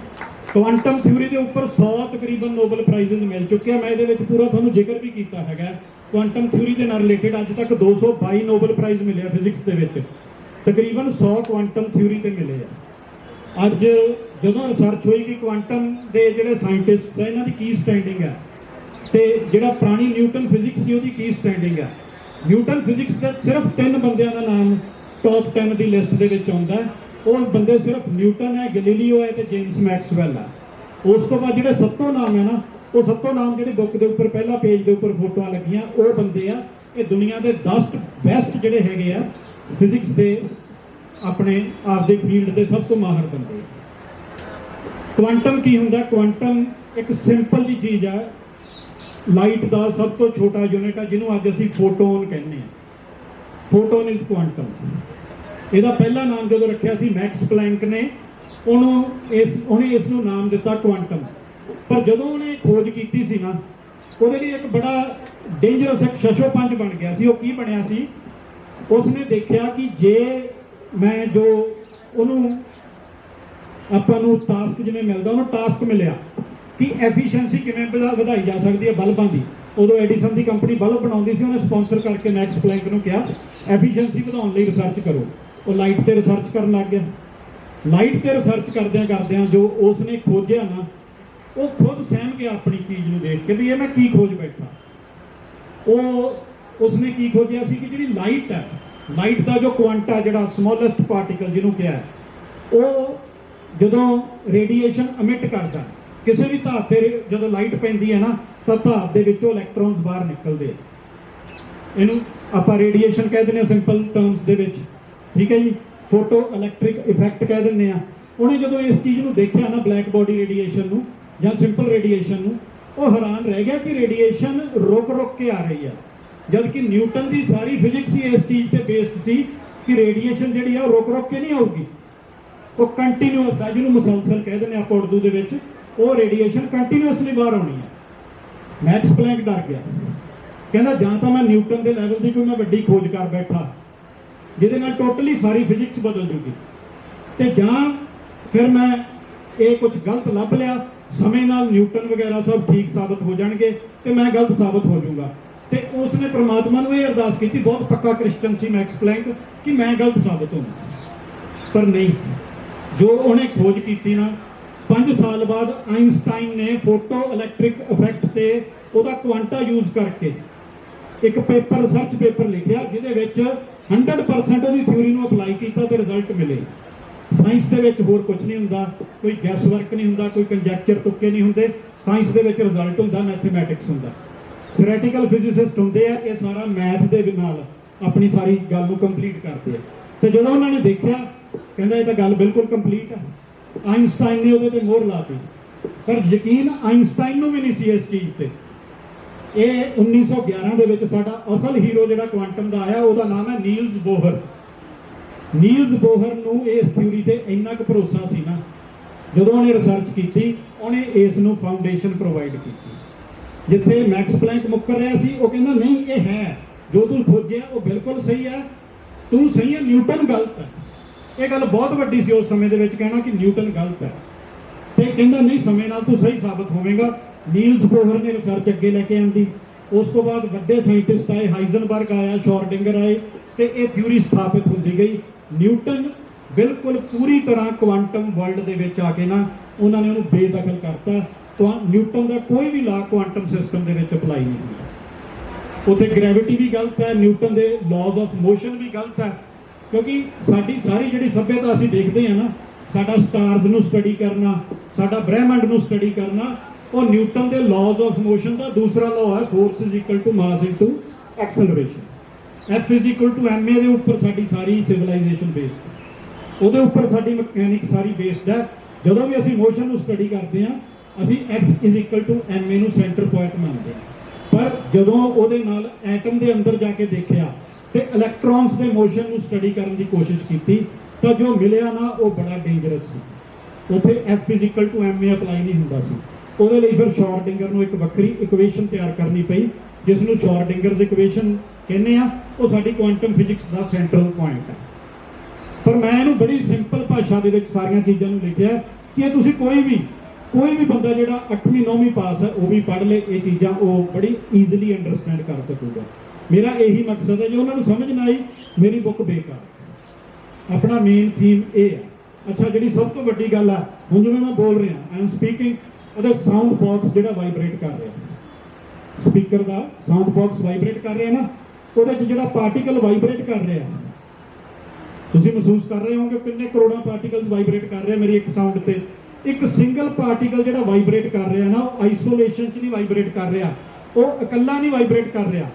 ਕੁਆਂਟਮ ਥਿਊਰੀ ਦੇ ਉੱਪਰ 100 ਤਕਰੀਬਨ ਨੋਬਲ ਪ੍ਰਾਈਜ਼ਸ ਮਿਲ ਚੁੱਕੇ ਆ। ਮੈਂ ਇਹਦੇ ਵਿੱਚ ਪੂਰਾ ਤੁਹਾਨੂੰ ਜ਼ਿਕਰ ਵੀ ਕੀਤਾ ਹੈਗਾ। ਕੁਆਂਟਮ ਥਿਊਰੀ ਦੇ ਨਾਲ ਰਿਲੇਟਡ ਅੱਜ ਤੱਕ 222 ਨੋਬਲ ਪ੍ਰਾਈਜ਼ ਮਿਲੇ ਆ ਫਿਜ਼ਿਕਸ ਦੇ ਵਿੱਚ। ਤਕਰੀਬਨ 100 ਕੁਆਂਟਮ ਥਿਊਰੀ ਤੇ ਮਿਲੇ ਆ। ਅੱਜ ਜਦੋਂ ਰਿਸਰਚ ਹੋਈ ਕਿ ਕੁਆਂਟਮ ਦੇ ਜਿਹੜੇ ਸਾਇੰਟਿਸਟ ਆ, ਇਹਨਾਂ ਦੀ ਕੀ ਸਟੈਂਡਿੰਗ ਹੈ ਤੇ ਜਿਹੜਾ ਪੁਰਾਣੀ ਨਿਊਟਨ ਫਿਜ਼ਿਕਸ ਸੀ, ਉਹਦੀ ਕੀ ਸਟੈਂਡਿੰਗ ਹੈ ਨਿਊਟਨ ਫਿਜ਼ਿਕਸ ਦੇ ਸਿਰਫ ਤਿੰਨ ਬੰਦਿਆਂ ਦਾ ਨਾਮ ਟੌਪ 10 ਦੀ ਲਿਸਟ ਦੇ ਵਿੱਚ ਆਉਂਦਾ। ਉਹ ਬੰਦੇ ਸਿਰਫ ਨਿਊਟਨ ਹੈ, ਗੈਲੀਲੀਓ ਹੈ ਤੇ ਜੇਮਸ ਮੈਕਸਵੈਲ ਹੈ। ਉਸ ਤੋਂ ਬਾਅਦ ਜਿਹੜੇ ਸੱਤੋਂ ਨਾਮ ਹੈ ਨਾ, ਉਹ ਸੱਤੋਂ ਨਾਮ ਜਿਹੜੇ ਬੁੱਕ ਦੇ ਉੱਪਰ, ਪਹਿਲਾ ਪੇਜ ਦੇ ਉੱਪਰ ਫੋਟੋਆਂ ਲੱਗੀਆਂ, ਉਹ ਬੰਦੇ ਆ। ਇਹ ਦੁਨੀਆ ਦੇ 10 ਬੈਸਟ ਜਿਹੜੇ ਹੈਗੇ ਆ, ਫਿਜ਼ਿਕਸ ਦੇ ਆਪਣੇ ਆਪ ਦੇ ਫੀਲਡ ਦੇ ਸਭ ਤੋਂ ਮਾਹਰ ਬੰਦੇ। ਕੁਆਂਟਮ ਕੀ ਹੁੰਦਾ? ਕੁਆਂਟਮ ਇੱਕ ਸਿੰਪਲ ਜੀ ਚੀਜ਼ ਆ। ਲਾਈਟ ਦਾ ਸਭ ਤੋਂ ਛੋਟਾ ਯੂਨਿਟ ਆ, ਜਿਹਨੂੰ ਅੱਜ ਅਸੀਂ ਫੋਟੋਨ ਕਹਿੰਦੇ ਆ। ਫੋਟੋਨ ਇਜ਼ ਕੁਆਂਟਮ ਇਹਦਾ ਪਹਿਲਾ ਨਾਮ ਜਦੋਂ ਰੱਖਿਆ ਸੀ ਮੈਕਸ ਪਲੈਂਕ ਨੇ, ਉਹਨੂੰ ਇਸ, ਉਹਨੇ ਇਸ ਨੂੰ ਨਾਮ ਦਿੱਤਾ ਕੁਆਂਟਮ। ਪਰ ਜਦੋਂ ਉਹਨੇ ਖੋਜ ਕੀਤੀ ਸੀ ਨਾ, ਉਹਦੇ ਲਈ ਇੱਕ ਬੜਾ ਡੇਂਜਰਸ ਇੱਕ ਸ਼ਸ਼ੋ ਪੰਜ ਬਣ ਗਿਆ ਸੀ। ਉਹ ਕੀ ਬਣਿਆ ਸੀ? ਉਸਨੇ ਦੇਖਿਆ ਕਿ ਜੇ ਮੈਂ ਜੋ ਉਹਨੂੰ, ਆਪਾਂ ਨੂੰ ਟਾਸਕ ਜਿਵੇਂ ਮਿਲਦਾ, ਉਹਨੂੰ ਟਾਸਕ ਮਿਲਿਆ ਕਿ ਐਫੀਸ਼ੀਐਂਸੀ ਕਿਵੇਂ ਵਧਾਈ ਜਾ ਸਕਦੀ ਹੈ ਬਲਬਾਂ ਦੀ। ਉਦੋਂ ਐਡੀਸਨ ਦੀ ਕੰਪਨੀ ਬਲਬ ਬਣਾਉਂਦੀ ਸੀ, ਉਹਨੇ ਸਪਾਂਸਰ ਕਰਕੇ ਮੈਕਸ ਪਲੈਂਕ ਨੂੰ ਕਿਹਾ ਐਫੀਸ਼ੀਐਂਸੀ ਵਧਾਉਣ ਲਈ ਰਿਸਰਚ ਕਰੋ। ਉਹ ਲਾਈਟ ਤੇ ਰਿਸਰਚ ਕਰਨ ਲੱਗ ਗਿਆ। ਲਾਈਟ ਤੇ ਰਿਸਰਚ ਕਰਦਿਆਂ ਕਰਦਿਆਂ ਜੋ ਉਸਨੇ ਖੋਜਿਆ ਨਾ, ਉਹ ਖੁਦ ਸਹਿਮ ਗਿਆ ਆਪਣੀ ਚੀਜ਼ ਨੂੰ ਦੇਖ ਕੇ ਵੀ ਇਹ ਮੈਂ ਕੀ ਖੋਜ ਬੈਠਾ। ਉਹ ਉਸਨੇ ਕੀ ਖੋਜਿਆ ਸੀ ਕਿ ਜਿਹੜੀ ਲਾਈਟ ਹੈ ਲਾਈਟ ਦਾ ਜੋ ਕੁਆਂਟਾ ਜਿਹੜਾ ਸਮੋਲੈਸਟ ਪਾਰਟੀਕਲ ਜਿਹਨੂੰ ਕਿਹਾ ਉਹ ਜਦੋਂ ਰੇਡੀਏਸ਼ਨ ਅਮਿਟ ਕਰਦਾ, ਕਿਸੇ ਵੀ ਧਾਤ ਤੇ ਜਦੋਂ ਲਾਈਟ ਪੈਂਦੀ ਹੈ ਨਾ, ਤਾਂ ਧਾਤ ਦੇ ਵਿੱਚੋਂ ਇਲੈਕਟ੍ਰੋਨਸ ਬਾਹਰ ਨਿਕਲਦੇ ਆ। ਇਹਨੂੰ ਆਪਾਂ ਰੇਡੀਏਸ਼ਨ ਕਹਿ ਦਿੰਦੇ ਹਾਂ ਸਿੰਪਲ ਟਰਮਸ ਦੇ ਵਿੱਚ। ਠੀਕ ਹੈ ਜੀ? ਫੋਟੋ ਇਲੈਕਟ੍ਰਿਕ ਇਫੈਕਟ ਕਹਿ ਦਿੰਦੇ ਆ। ਉਹਨੇ ਜਦੋਂ ਇਸ ਚੀਜ਼ ਨੂੰ ਦੇਖਿਆ ਨਾ ਬਲੈਕ ਬਾਡੀ ਰੇਡੀਏਸ਼ਨ ਨੂੰ ਜਾਂ ਸਿੰਪਲ ਰੇਡੀਏਸ਼ਨ ਨੂੰ, ਉਹ ਹੈਰਾਨ ਰਹਿ ਗਿਆ ਕਿ ਰੇਡੀਏਸ਼ਨ ਰੁਕ ਰੁਕ ਕੇ ਆ ਰਹੀ ਆ। ਜਦਕਿ ਨਿਊਟਨ ਦੀ ਸਾਰੀ ਫਿਜ਼ਿਕਸ ਹੀ ਇਸ ਚੀਜ਼ ਤੇ ਬੇਸਡ ਸੀ ਕਿ ਰੇਡੀਏਸ਼ਨ ਜਿਹੜੀ ਆ, ਉਹ ਰੁਕ ਰੁਕ ਕੇ ਨਹੀਂ ਆਊਗੀ। ਉਹ ਕੰਟੀਨਿਊਸ ਆ, ਜਿਹਨੂੰ ਮੁਸਲਸਲ ਕਹਿ ਦਿੰਦੇ ਆਪਾਂ ਉਰਦੂ ਦੇ ਵਿੱਚ। ਉਹ ਰੇਡੀਏਸ਼ਨ ਕੰਟੀਨਿਊਸਲੀ ਬਾਹਰ ਆਉਣੀ ਹੈ ਮੈਕਸ ਪਲੈਂਕ ਡਰ ਗਿਆ। ਕਹਿੰਦਾ, ਜਾਂ ਤਾਂ ਮੈਂ ਨਿਊਟਨ ਦੇ ਲੈਵਲ ਦੀ ਕੋਈ ਮੈਂ ਵੱਡੀ ਖੋਜ ਕਰ ਬੈਠਾ। ਜਿਹਦੇ ਨਾਲ ਟੋਟਲੀ ਸਾਰੀ ਫਿਜ਼ਿਕਸ ਬਦਲ ਜੂਗੀ। ਤੇ ਜਾਂ ਫਿਰ ਮੈਂ ਇਹ ਕੁਝ ਗਲਤ ਲੱਭ ਲਿਆ, ਸਮੇਂ ਨਾਲ ਨਿਊਟਨ ਵਗੈਰਾ ਸਭ ਠੀਕ ਸਾਬਤ ਹੋ ਜਾਣਗੇ ਤੇ ਮੈਂ ਗਲਤ ਸਾਬਤ ਹੋ ਜਾਊਂਗਾ। ਤੇ ਉਸਨੇ ਪ੍ਰਮਾਤਮਾ ਨੂੰ ਇਹ ਅਰਦਾਸ ਕੀਤੀ, ਬਹੁਤ ਪੱਕਾ ਕ੍ਰਿਸਚੀਅਨ ਸੀ ਮੈਕਸ ਪਲੈਂਕ ਕਿ ਮੈਂ ਗਲਤ ਸਾਬਤ ਹੋਵਾਂ ਪਰ ਨਹੀਂ, ਜੋ ਉਹਨੇ ਖੋਜ ਕੀਤੀ ਨਾ 5 ਸਾਲ ਬਾਅਦ ਆਇਨਸਟਾਈਨ ਨੇ ਫੋਟੋ ਇਲੈਕਟ੍ਰਿਕ ਇਫੈਕਟ ਤੇ ਉਹਦਾ ਕੁਆਂਟਾ ਯੂਜ਼ ਕਰਕੇ ਇੱਕ ਪੇਪਰ ਰਿਸਰਚ ਪੇਪਰ ਲਿਖਿਆ, ਜਿਹਦੇ ਵਿੱਚ 100% ਉਹਦੀ ਥਿਊਰੀ ਨੂੰ ਅਪਲਾਈ ਕੀਤਾ ਤੇ ਰਿਜ਼ਲਟ ਮਿਲੇ। ਸਾਇੰਸ ਦੇ ਵਿੱਚ ਹੋਰ ਕੁਝ ਨਹੀਂ ਹੁੰਦਾ, ਕੋਈ ਗੈਸ ਵਰਕ ਨਹੀਂ ਹੁੰਦਾ, ਕੋਈ ਕੰਜੈਕਚਰ ਤੁੱਕੇ ਨਹੀਂ ਹੁੰਦੇ। ਸਾਇੰਸ ਦੇ ਵਿੱਚ ਰਿਜ਼ਲਟ ਹੁੰਦਾ ਮੈਥਮੈਟਿਕਸ ਹੁੰਦਾ। ਥਿਓਰੈਟੀਕਲ ਫਿਜ਼ਿਸਿਸਟ ਹੁੰਦੇ ਆ, ਇਹ ਸਾਰਾ ਮੈਥ ਦੇ ਨਾਲ ਆਪਣੀ ਸਾਰੀ ਗੱਲ ਨੂੰ ਕੰਪਲੀਟ ਕਰਦੇ ਆ। ਤੇ ਜਦੋਂ ਉਹਨਾਂ ਨੇ ਦੇਖਿਆ, ਕਹਿੰਦਾ ਇਹ ਤਾਂ ਗੱਲ ਬਿਲਕੁਲ ਕੰਪਲੀਟ ਆ। ਆਇਨਸਟਾਈਨ ਨੇ ਉਹਦੇ ਤੇ ਮੋਹਰ ਲਾਤੀ ਪਰ ਯਕੀਨ ਆਇਨਸਟਾਈਨ ਨੂੰ ਵੀ ਨਹੀਂ ਸੀ ਇਸ ਚੀਜ਼ ਤੇ। ਇਹ 1911 ਦੇ ਵਿੱਚ ਸਾਡਾ ਅਸਲ ਹੀਰੋ ਜਿਹੜਾ ਕੁਆਂਟਮ ਦਾ ਆਇਆ, ਉਹਦਾ ਨਾਮ ਹੈ ਨੀਲਸ ਬੋਹਰ ਨੀਲਸ ਬੋਹਰ ਨੂੰ ਇਸ ਥਿਊਰੀ ਤੇ ਇੰਨਾ ਕੁ ਭਰੋਸਾ ਸੀ ਨਾ, ਜਦੋਂ ਉਹਨੇ ਰਿਸਰਚ ਕੀਤੀ, ਉਹਨੇ ਇਸ ਨੂੰ ਫਾਊਂਡੇਸ਼ਨ ਪ੍ਰੋਵਾਈਡ ਕੀਤੀ। ਜਿੱਥੇ ਮੈਕਸ ਪਲੈਂਕ ਮੁੱਕਰ ਰਿਹਾ ਸੀ, ਉਹ ਕਹਿੰਦਾ, ਨਹੀਂ, ਇਹ ਹੈ, ਜੋ ਤੂੰ ਖੋਜਿਆ, ਉਹ ਬਿਲਕੁਲ ਸਹੀ ਹੈ। ਤੂੰ ਸਹੀ ਹੈ, ਨਿਊਟਨ ਗਲਤ ਹੈ। ਇਹ ਗੱਲ ਬਹੁਤ ਵੱਡੀ ਸੀ ਉਸ ਸਮੇਂ ਦੇ ਵਿੱਚ, ਕਹਿਣਾ ਕਿ ਨਿਊਟਨ ਗਲਤ ਹੈ। ਤੇ ਕਹਿੰਦਾ, ਨਹੀਂ, ਸਮੇਂ ਨਾਲ ਤੂੰ ਸਹੀ ਸਾਬਤ ਹੋਵੇਂਗਾ। ਨੀਲਸ ਬੋਹਰ ਨੇ ਰਿਸਰਚ ਅੱਗੇ ਲੈ ਕੇ ਆਂਦੀ ਉਸ ਤੋਂ ਬਾਅਦ ਵੱਡੇ ਸਾਇੰਟਿਸਟ ਆਏ, ਹਾਈਜ਼ਨਬਰਗ ਆਇਆ, ਸ਼ੋਰਡਿੰਗਰ ਆਏ ਤੇ ਇਹ ਥਿਊਰੀ ਸਥਾਪਿਤ ਹੁੰਦੀ ਗਈ। ਨਿਊਟਨ ਬਿਲਕੁਲ ਪੂਰੀ ਤਰ੍ਹਾਂ ਕੁਆਂਟਮ ਵਰਲਡ ਦੇ ਵਿੱਚ ਆ ਕੇ ਨਾ, ਉਹਨਾਂ ਨੇ ਉਹਨੂੰ ਬੇਦਖਲ ਕਰਤਾ। ਤਾਂ ਨਿਊਟਨ ਦਾ ਕੋਈ ਵੀ ਲਾ ਕੁਆਂਟਮ ਸਿਸਟਮ ਦੇ ਵਿੱਚ ਅਪਲਾਈ ਨਹੀਂ ਹੁੰਦਾ। ਉਥੇ ਗ੍ਰੈਵਿਟੀ ਵੀ ਗਲਤ ਹੈ, ਨਿਊਟਨ ਦੇ ਲਾਜ਼ ਆਫ ਮੋਸ਼ਨ ਵੀ ਗਲਤ ਹੈ। ਕਿਉਂਕਿ ਸਾਡੀ ਸਾਰੀ ਜਿਹੜੀ ਸਭਿਅਤਾ ਅਸੀਂ ਦੇਖਦੇ ਹਾਂ ਨਾ, ਸਾਡਾ ਸਟਾਰਸ ਨੂੰ ਸਟੱਡੀ ਕਰਨਾ, ਸਾਡਾ ਬ੍ਰਹਿਮੰਡ ਨੂੰ ਸਟੱਡੀ ਕਰਨਾ ਉਹ ਨਿਊਟਨ ਦੇ ਲਾਜ਼ ਆਫ ਮੋਸ਼ਨ ਦਾ ਦੂਸਰਾ ਲਾਅ ਹੈ force is equal to mass into acceleration F is equal to ma ਦੇ ਉੱਪਰ ਸਾਡੀ ਸਾਰੀ ਸਿਵਲਾਈਜੇਸ਼ਨ ਬੇਸਡ ਉਹਦੇ ਉੱਪਰ ਸਾਡੀ ਮਕੈਨਿਕ ਸਾਰੀ ਬੇਸਡ ਹੈ। ਜਦੋਂ ਵੀ ਅਸੀਂ ਮੋਸ਼ਨ ਨੂੰ ਸਟੱਡੀ ਕਰਦੇ ਹਾਂ, ਅਸੀਂ F is equal to ma ਨੂੰ ਸੈਂਟਰ ਪੁਆਇੰਟ ਮੰਨਦੇ ਹਾਂ। ਪਰ ਜਦੋਂ ਉਹਦੇ ਨਾਲ ਐਟਮ ਦੇ ਅੰਦਰ ਜਾ ਕੇ ਦੇਖਿਆ ਤੇ ਇਲੈਕਟ੍ਰੋਨਸ ਦੇ ਮੋਸ਼ਨ ਨੂੰ ਸਟੱਡੀ ਕਰਨ ਦੀ ਕੋਸ਼ਿਸ਼ ਕੀਤੀ, ਤਾਂ ਜੋ ਮਿਲਿਆ ਨਾ ਉਹ ਬੜਾ ਡੇਂਜਰਸ ਸੀ। ਉੱਥੇ F is equal to ma apply ਨਹੀਂ ਹੁੰਦਾ ਸੀ। ਉਹਦੇ ਲਈ ਫਿਰ ਸ਼ੌਰਡਿੰਗਰ ਨੂੰ ਇੱਕ ਵੱਖਰੀ ਇਕੁਏਸ਼ਨ ਤਿਆਰ ਕਰਨੀ ਪਈ ਜਿਸ ਨੂੰ ਸ਼ੌਰਡਿੰਗਰਸ ਇਕੁਏਸ਼ਨ ਕਹਿੰਦੇ ਆ, ਉਹ ਸਾਡੀ ਕੁਆਂਟਮ ਫਿਜ਼ਿਕਸ ਦਾ ਸੈਂਟਰਲ ਪੁਆਇੰਟ ਹੈ। ਪਰ ਮੈਂ ਇਹਨੂੰ ਬੜੀ ਸਿੰਪਲ ਭਾਸ਼ਾ ਦੇ ਵਿੱਚ ਸਾਰੀਆਂ ਚੀਜ਼ਾਂ ਨੂੰ ਲਿਖਿਆ ਕਿ ਇਹ ਤੁਸੀਂ ਕੋਈ ਵੀ ਕੋਈ ਵੀ ਬੰਦਾ ਜਿਹੜਾ 8ਵੀਂ 9ਵੀਂ ਪਾਸ ਹੈ, ਉਹ ਵੀ ਪੜ੍ਹ ਲੇ, ਇਹ ਚੀਜ਼ਾਂ ਉਹ ਬੜੀ ਈਜ਼ੀਲੀ ਅੰਡਰਸਟੈਂਡ ਕਰ ਸਕੂਗਾ। ਮੇਰਾ ਇਹੀ ਮਕਸਦ ਹੈ, ਜੇ ਉਹਨਾਂ ਨੂੰ ਸਮਝ ਨਾ ਆਈ, ਮੇਰੀ ਬੁੱਕ ਬੇਕਾਰ ਆਪਣਾ ਮੇਨ ਥੀਮ ਇਹ ਹੈ। ਅੱਛਾ, ਜਿਹੜੀ ਸਭ ਤੋਂ ਵੱਡੀ ਗੱਲ ਆ, ਹੁਣ ਜਿਵੇਂ ਮੈਂ ਬੋਲ ਰਿਹਾ ਆਈ ਐਮ ਸਪੀਕਿੰਗ ਉਹਦਾ ਸਾਊਂਡ ਬਾਕਸ ਜਿਹੜਾ ਵਾਈਬ੍ਰੇਟ ਕਰ ਰਿਹਾ। ਸਪੀਕਰ ਦਾ ਸਾਊਂਡ ਬਾਕਸ ਵਾਈਬ੍ਰੇਟ ਕਰ ਰਿਹਾ ਨਾ, ਉਹਦੇ 'ਚ ਜਿਹੜਾ ਪਾਰਟੀਕਲ ਵਾਈਬ੍ਰੇਟ ਕਰ ਰਿਹਾ। ਤੁਸੀਂ ਮਹਿਸੂਸ ਕਰ ਰਹੇ ਹੋਵੋਗੇ ਕਿੰਨੇ ਕਰੋੜਾਂ ਪਾਰਟੀਕਲਸ ਵਾਈਬ੍ਰੇਟ ਕਰ ਰਿਹਾ ਮੇਰੀ ਇੱਕ ਸਾਊਂਡ ਤੇ। ਇੱਕ ਸਿੰਗਲ ਪਾਰਟੀਕਲ ਜਿਹੜਾ ਵਾਈਬ੍ਰੇਟ ਕਰ ਰਿਹਾ ਨਾ, ਉਹ ਆਈਸੋਲੇਸ਼ਨ 'ਚ ਨਹੀਂ ਵਾਈਬ੍ਰੇਟ ਕਰ ਰਿਹਾ। ਉਹ ਇਕੱਲਾ ਨਹੀਂ ਵਾਈਬ੍ਰੇਟ ਕਰ ਰਿਹਾ।